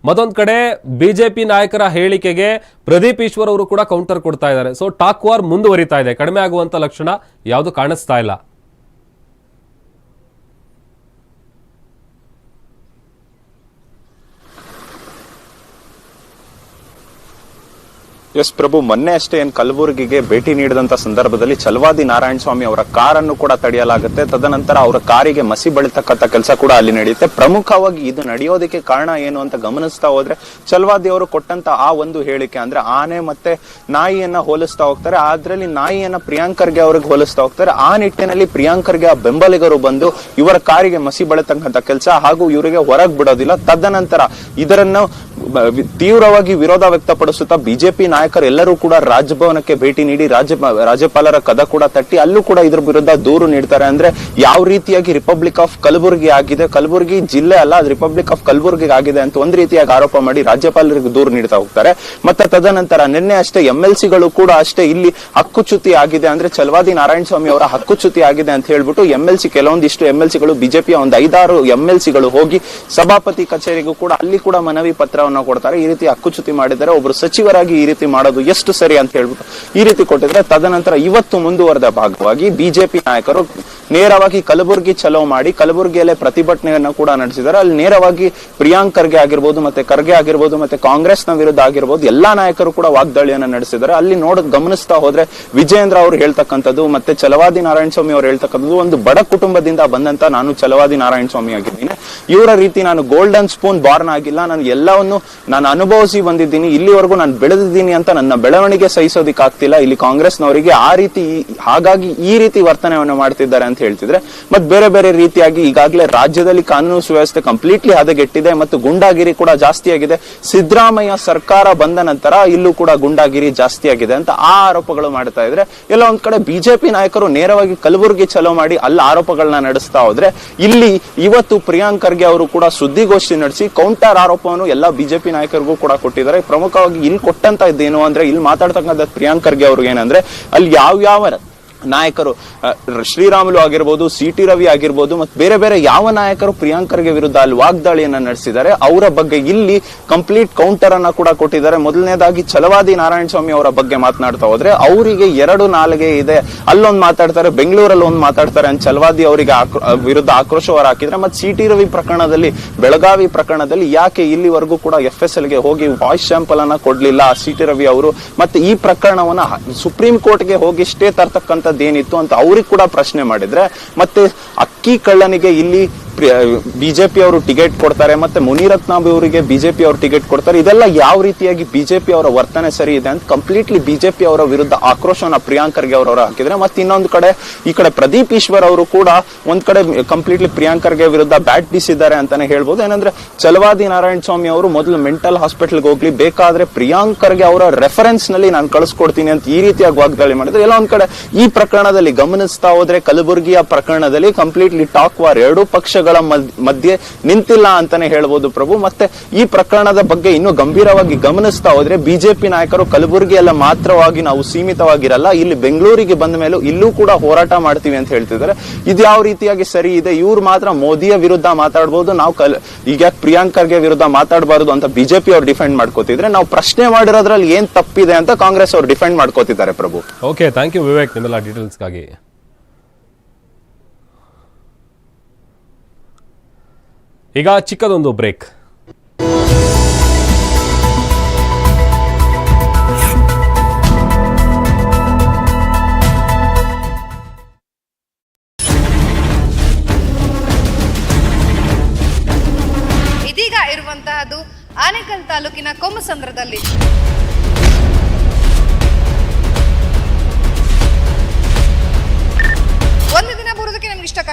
ಮತ್ತೊಂದ್ ಕಡೆ ಬಿಜೆಪಿ ನಾಯಕರ ಹೇಳಿಕೆಗೆ ಪ್ರದೀಪ್ ಈಶ್ವರ್ ಅವರು ಕೂಡ ಕೌಂಟರ್ ಕೊಡ್ತಾ ಇದ್ದಾರೆ. ಸೊ ಟಾಕ್ ವಾರ್ ಮುಂದುವರಿತಾ ಇದೆ. ಕಡಿಮೆ ಆಗುವಂತ ಲಕ್ಷಣ ಯಾವುದು ಕಾಣಿಸ್ತಾ ಇಲ್ಲ. ಎಸ್ ಪ್ರಭು, ಮೊನ್ನೆ ಅಷ್ಟೇ ಏನ್ ಕಲಬುರಗಿಗೆ ಭೇಟಿ ನೀಡಿದಂತ ಸಂದರ್ಭದಲ್ಲಿ ಚಲವಾದಿ ನಾರಾಯಣ ಸ್ವಾಮಿ ಅವರ ಕಾರನ್ನು ಕೂಡ ತಡೆಯಲಾಗುತ್ತೆ. ತದನಂತರ ಅವರ ಕಾರಿಗೆ ಮಸಿ ಬಳಿತಕ್ಕಂಥ ಕೆಲಸ ಕೂಡ ಅಲ್ಲಿ ನಡೆಯುತ್ತೆ. ಪ್ರಮುಖವಾಗಿ ಇದು ನಡೆಯೋದಕ್ಕೆ ಕಾರಣ ಏನು ಅಂತ ಗಮನಿಸ್ತಾ ಹೋದ್ರೆ ಚಲವಾದಿ ಅವರು ಕೊಟ್ಟಂತ ಆ ಒಂದು ಹೇಳಿಕೆ ಅಂದ್ರೆ ಆನೆ ಮತ್ತೆ ನಾಯಿಯನ್ನ ಹೋಲಿಸ್ತಾ ಹೋಗ್ತಾರೆ. ಅದರಲ್ಲಿ ನಾಯಿಯನ್ನ ಪ್ರಿಯಾಂಕರ್ಗೆ ಅವ್ರಿಗೆ ಹೋಲಿಸ್ತಾ ಹೋಗ್ತಾರೆ. ಆ ನಿಟ್ಟಿನಲ್ಲಿ ಪ್ರಿಯಾಂಕರ್ಗೆ ಆ ಬೆಂಬಲಿಗರು ಬಂದು ಇವರ ಕಾರಿಗೆ ಮಸಿ ಬಳಿತಕ್ಕಂಥ ಕೆಲಸ ಹಾಗೂ ಇವರಿಗೆ ಹೊರಗೆ ಬಿಡೋದಿಲ್ಲ. ತದನಂತರ ಇದರನ್ನು ತೀವ್ರವಾಗಿ ವಿರೋಧ ವ್ಯಕ್ತಪಡಿಸುತ್ತಾ ಬಿಜೆಪಿ ನಾಯಕರು ಎಲ್ಲರೂ ಕೂಡ ರಾಜಭವನಕ್ಕೆ ಭೇಟಿ ನೀಡಿ ರಾಜ್ಯ, ರಾಜ್ಯಪಾಲರ ಕದ ಕೂಡ ತಟ್ಟಿ ಅಲ್ಲೂ ಕೂಡ ಇದ್ರ ವಿರುದ್ಧ ದೂರು ನೀಡ್ತಾರೆ. ಅಂದ್ರೆ ಯಾವ ರೀತಿಯಾಗಿ ರಿಪಬ್ಲಿಕ್ ಆಫ್ ಕಲಬುರಗಿ ಆಗಿದೆ? ಕಲಬುರಗಿ ಜಿಲ್ಲೆ ಅಲ್ಲ, ಅದು ರಿಪಬ್ಲಿಕ್ ಆಫ್ ಕಲಬುರಗಿ ಆಗಿದೆ ಅಂತ ಒಂದ್ ರೀತಿಯಾಗಿ ಆರೋಪ ಮಾಡಿ ರಾಜ್ಯಪಾಲರಿಗೆ ದೂರು ನೀಡ್ತಾ ಹೋಗ್ತಾರೆ. ಮತ್ತೆ ತದನಂತರ ನಿನ್ನೆ ಅಷ್ಟೇ ಎಂ ಎಲ್ ಸಿಗಳು ಕೂಡ ಅಷ್ಟೇ ಇಲ್ಲಿ ಹಕ್ಕುಚ್ಯುತಿ ಆಗಿದೆ. ಅಂದ್ರೆ ಚಲವಾದಿ ನಾರಾಯಣ ಸ್ವಾಮಿ ಅವರ ಹಕ್ಕುಚ್ಯುತಿ ಆಗಿದೆ ಅಂತ ಹೇಳ್ಬಿಟ್ಟು ಎಂ ಎಲ್ ಸಿ ಕೆಲವೊಂದಿಷ್ಟು ಎಂ ಎಲ್ ಸಿಗಳು ಬಿಜೆಪಿಯ ಒಂದು ಐದಾರು ಎಂ ಎಲ್ ಸಿಗಳು ಹೋಗಿ ಸಭಾಪತಿ ಕಚೇರಿಗೂ ಕೂಡ ಅಲ್ಲಿ ಕೂಡ ಮನವಿ ಪತ್ರವನ್ನು ಉತ್ತರವನ್ನ ಕೊಡ್ತಾರೆ. ಈ ರೀತಿ ಅಕ್ಕುಚ್ಯುತಿ ಮಾಡಿದರೆ ಒಬ್ರು ಸಚಿವರಾಗಿ ಈ ರೀತಿ ಮಾಡೋದು ಎಷ್ಟು ಸರಿ ಅಂತ ಹೇಳ್ಬಿಟ್ಟು ಈ ರೀತಿ ಕೊಟ್ಟಿದ್ರೆ ತದನಂತರ ಇವತ್ತು ಮುಂದುವರೆದ ಭಾಗವಾಗಿ ಬಿಜೆಪಿ ನಾಯಕರು ನೇರವಾಗಿ ಕಲಬುರಗಿ ಚಲೋ ಮಾಡಿ, ಕಲಬುರಗಿಯಲ್ಲೇ ಪ್ರತಿಭಟನೆಯನ್ನು ಕೂಡ ನಡೆಸಿದ್ದಾರೆ ಅಲ್ಲಿ ನೇರವಾಗಿ ಪ್ರಿಯಾಂಕ್ ಖರ್ಗೆ ಆಗಿರ್ಬೋದು ಮತ್ತೆ ಖರ್ಗೆ ಆಗಿರ್ಬೋದು ಮತ್ತೆ ಕಾಂಗ್ರೆಸ್ನ ವಿರುದ್ಧ ಆಗಿರ್ಬೋದು, ಎಲ್ಲಾ ನಾಯಕರು ಕೂಡ ವಾಗ್ದಾಳಿಯನ್ನ ನಡೆಸಿದ್ದಾರೆ ಅಲ್ಲಿ ನೋಡ ಗಮನಿಸ್ತಾ ಹೋದ್ರೆ ವಿಜಯೇಂದ್ರ ಅವರು ಹೇಳ್ತಕ್ಕಂಥದ್ದು ಮತ್ತೆ ಚಲವಾದಿ ನಾರಾಯಣ ಸ್ವಾಮಿ ಅವರು ಹೇಳ್ತಕ್ಕಂಥದ್ದು ಒಂದು ಬಡ ಕುಟುಂಬದಿಂದ ಬಂದಂತ ನಾನು ಚಲವಾದಿ ನಾರಾಯಣ ಸ್ವಾಮಿ ಆಗಿದ್ದೀನಿ. ಇವರ ರೀತಿ ನಾನು ಗೋಲ್ಡನ್ ಸ್ಪೂನ್ ಬಾರ್ನ್ ಆಗಿಲ್ಲ. ನಾನು ಎಲ್ಲವನ್ನು ನಾನು ಅನುಭವಿಸಿ ಬಂದಿದ್ದೀನಿ. ಇಲ್ಲಿವರೆಗೂ ನಾನು ಬೆಳೆದಿದ್ದೀನಿ ಅಂತ ನನ್ನ ಬೆಳವಣಿಗೆ ಸಹಿಸೋದಿಕ್ ಆಗ್ತಿಲ್ಲ ಇಲ್ಲಿ ಕಾಂಗ್ರೆಸ್ನವರಿಗೆ ಆ ರೀತಿ ಹಾಗಾಗಿ ಈ ರೀತಿ ವರ್ತನೆಯನ್ನು ಮಾಡ್ತಿದ್ದಾರೆ ಅಂತ ಹೇಳ್ತಿದ್ರೆ ಮತ್ತೆ ಬೇರೆ ಬೇರೆ ರೀತಿಯಾಗಿ ಈಗಾಗಲೇ ರಾಜ್ಯದಲ್ಲಿ ಕಾನೂನು ಸುವ್ಯವಸ್ಥೆ ಕಂಪ್ಲೀಟ್ಲಿ ಹದಗೆಟ್ಟಿದೆ ಮತ್ತು ಗುಂಡಾಗಿರಿ ಕೂಡ ಜಾಸ್ತಿ ಆಗಿದೆ. ಸಿದ್ದರಾಮಯ್ಯ ಸರ್ಕಾರ ಬಂದ ನಂತರ ಇಲ್ಲೂ ಕೂಡ ಗುಂಡಾಗಿರಿ ಜಾಸ್ತಿ ಆಗಿದೆ ಅಂತ ಆ ಆರೋಪಗಳು ಮಾಡ್ತಾ ಇದ್ರೆ, ಎಲ್ಲ ಒಂದ್ ಕಡೆ ಬಿಜೆಪಿ ನಾಯಕರು ನೇರವಾಗಿ ಕಲಬುರಗಿ ಚಲೋ ಮಾಡಿ ಅಲ್ಲಿ ಆರೋಪಗಳನ್ನ ನಡೆಸ್ತಾ ಹೋದ್ರೆ, ಇಲ್ಲಿ ಇವತ್ತು ಪ್ರಿಯಾಂಕ್ ಖರ್ಗೆ ಅವರು ಕೂಡ ಸುದ್ದಿಗೋಷ್ಠಿ ನಡೆಸಿ ಕೌಂಟರ್ ಆರೋಪವನ್ನು ಎಲ್ಲ ಬಿಜೆಪಿ ನಾಯಕರಿಗೂ ಕೂಡ ಕೊಟ್ಟಿದ್ದಾರೆ. ಪ್ರಮುಖವಾಗಿ ಇಲ್ಲಿ ಕೊಟ್ಟಂತ ಇದ್ದೇನು ಅಂದ್ರೆ, ಇಲ್ಲಿ ಮಾತಾಡ್ತಕ್ಕಂಥ ಪ್ರಿಯಾಂಕ್ ಖರ್ಗೆ ಅವ್ರಿಗೆ ಏನಂದ್ರೆ ಅಲ್ಲಿ ಯಾವ ಯಾವ ನಾಯಕರು ಶ್ರೀರಾಮುಲು ಆಗಿರ್ಬೋದು ಸಿ ಟಿ ರವಿ ಆಗಿರ್ಬೋದು, ಮತ್ತು ಬೇರೆ ಬೇರೆ ಯಾವ ನಾಯಕರು ಪ್ರಿಯಾಂಕರ್ಗೆ ವಿರುದ್ಧ ಅಲ್ಲಿ ವಾಗ್ದಾಳಿಯನ್ನ ನಡೆಸಿದ್ದಾರೆ, ಅವರ ಬಗ್ಗೆ ಇಲ್ಲಿ ಕಂಪ್ಲೀಟ್ ಕೌಂಟರ್ ಅನ್ನ ಕೂಡ ಕೊಟ್ಟಿದ್ದಾರೆ. ಮೊದಲನೇದಾಗಿ ಛಲವಾದಿ ನಾರಾಯಣ ಸ್ವಾಮಿ ಅವರ ಬಗ್ಗೆ ಮಾತನಾಡ್ತಾ ಹೋದ್ರೆ, ಅವರಿಗೆ ಎರಡು ನಾಲ್ಗೆ ಇದೆ. ಅಲ್ಲೊಂದು ಮಾತಾಡ್ತಾರೆ, ಬೆಂಗಳೂರಲ್ಲಿ ಒಂದು ಮಾತಾಡ್ತಾರೆ ಅಂತ ಛಲವಾದಿ ಅವರಿಗೆ ವಿರುದ್ಧ ಆಕ್ರೋಶ ಹೊರ ಹಾಕಿದ್ರೆ, ಮತ್ತೆ ಸಿ ಟಿ ರವಿ ಪ್ರಕರಣದಲ್ಲಿ, ಬೆಳಗಾವಿ ಪ್ರಕರಣದಲ್ಲಿ ಯಾಕೆ ಇಲ್ಲಿವರೆಗೂ ಕೂಡ ಎಫ್ ಎಸ್ ಎಲ್ಗೆ ಹೋಗಿ ವಾಯ್ಸ್ ಸ್ಯಾಂಪಲ್ ಅನ್ನ ಕೊಡ್ಲಿಲ್ಲ ಸಿ ಟಿ ರವಿ ಅವರು? ಮತ್ತೆ ಈ ಪ್ರಕರಣವನ್ನ ಸುಪ್ರೀಂ ಕೋರ್ಟ್ಗೆ ಹೋಗಿ ಸ್ಟೇ ತರ್ತಕ್ಕಂಥದ್ದು ಏನಿತ್ತು ಅಂತ ಅವ್ರಿಗೆ ಕೂಡ ಪ್ರಶ್ನೆ ಮಾಡಿದ್ರೆ ಮತ್ತೆ ಅಕ್ಕಿ ಕಳ್ಳನಿಗೆ ಇಲ್ಲಿ ಬಿಜೆಪಿ ಅವರು ಟಿಕೆಟ್ ಕೊಡ್ತಾರೆ ಮತ್ತೆ ಮುನಿರತ್ನಾಬ್ ಅವರಿಗೆ ಬಿಜೆಪಿ ಅವರು ಟಿಕೆಟ್ ಕೊಡ್ತಾರೆ. ಇದೆಲ್ಲ ಯಾವ ರೀತಿಯಾಗಿ ಬಿಜೆಪಿ ಅವರ ವರ್ತನೆ ಸರಿ ಇದೆ ಅಂತ ಕಂಪ್ಲೀಟ್ಲಿ ಬಿಜೆಪಿ ಅವರ ವಿರುದ್ಧ ಆಕ್ರೋಶವನ್ನ ಪ್ರಿಯಾಂಕರ್ಗೆ ಅವರು ಹಾಕಿದ್ರೆ, ಮತ್ತೆ ಇನ್ನೊಂದು ಕಡೆ ಈ ಕಡೆ ಪ್ರದೀಪ್ ಈಶ್ವರ್ ಅವರು ಕೂಡ ಒಂದ್ ಕಡೆ ಕಂಪ್ಲೀಟ್ಲಿ ಪ್ರಿಯಾಂಕರ್ಗೆ ವಿರುದ್ಧ ಬ್ಯಾಟ್ ಬೀಸಿದ್ದಾರೆ ಅಂತಾನೆ ಹೇಳ್ಬೋದು. ಏನಂದ್ರೆ ಚಲವಾದಿ ನಾರಾಯಣ ಸ್ವಾಮಿ ಅವರು ಮೊದಲು ಮೆಂಟಲ್ ಹಾಸ್ಪಿಟಲ್ಗೆ ಹೋಗ್ಲಿ, ಬೇಕಾದ್ರೆ ಪ್ರಿಯಾಂಕರ್ಗೆ ಅವರ ರೆಫರೆನ್ಸ್ನಲ್ಲಿ ನಾನು ಕಳಿಸ್ಕೊಡ್ತೀನಿ ಅಂತ ಈ ರೀತಿಯಾಗಿ ವಾಗ್ದಾಳಿ ಮಾಡಿದ್ರೆ, ಎಲ್ಲ ಒಂದ್ ಕಡೆ ಈ ಪ್ರಕರಣದಲ್ಲಿ ಗಮನಿಸ್ತಾ ಹೋದ್ರೆ ಕಲಬುರಗಿಯ ಪ್ರಕರಣದಲ್ಲಿ ಕಂಪ್ಲೀಟ್ಲಿ ಟಾಕ್ ವಾರ್ ಎರಡೂ ಪಕ್ಷಗಳ ಮದ್- ಮಧ್ಯೆ ನಿಂತಿಲ್ಲ ಅಂತಾನೆ ಹೇಳ್ಬೋದು ಪ್ರಭು. ಮತ್ತೆ ಈ ಪ್ರಕರಣದ ಬಗ್ಗೆ ಇನ್ನೂ ಗಂಭೀರವಾಗಿ ಗಮನಿಸ್ತಾ ಹೋದ್ರೆ ಬಿಜೆಪಿ ನಾಯಕರು ಕಲಬುರಗಿಯಲ್ಲ ಮಾತ್ರವಾಗಿ ನಾವು ಸೀಮಿತವಾಗಿರಲ್ಲ, ಇಲ್ಲಿ ಬೆಂಗಳೂರಿಗೆ ಬಂದ ಮೇಲೂ ಇಲ್ಲೂ ಕೂಡ ಹೋರಾಟ ಮಾಡ್ತೀವಿ ಅಂತ ಹೇಳ್ತಿದ್ದಾರೆ. ಇದು ಯಾವ ರೀತಿಯಾಗಿ ಸರಿ ಇದೆ? ಇವ್ರು ಮಾತ್ರ ಮೋದಿಯ ವಿರುದ್ಧ ಮಾತಾಡ್ಬೋದು, ನಾವು ಕಲ್, ಈಗ ಯಾಕೆ ಪ್ರಿಯಾಂಕರ್ಗೆ ವಿರುದ್ಧ ಮಾತಾಡಬಾರದು ಅಂತ ಬಿಜೆಪಿ ಅವ್ರು ಡಿಫೆಂಡ್ ಮಾಡ್ಕೋತಿದ್ರೆ, ನಾವು ಪ್ರಶ್ನೆ ಮಾಡಿರೋದ್ರಲ್ಲಿ ಏನ್ ತಪ್ಪಿದೆ ಅಂತ ಕಾಂಗ್ರೆಸ್ ಅವ್ರು defend ಮಾಡ್ಕೋತಿದ್ದಾರೆ Prabhu. Okay thank you Vivek ನಿಮ್ಮೆಲ್ಲ ಡೀಟೇಲ್ಸ್ಗಾಗಿ ಈಗ ಚಿಕ್ಕದೊಂದು ಬ್ರೇಕ್. ಇದೀಗ ಇರುವಂತಹದ್ದು ಆನೇಕಲ್ ತಾಲೂಕಿನ ಕೊಮ್ಮಸಂದ್ರದಲ್ಲಿ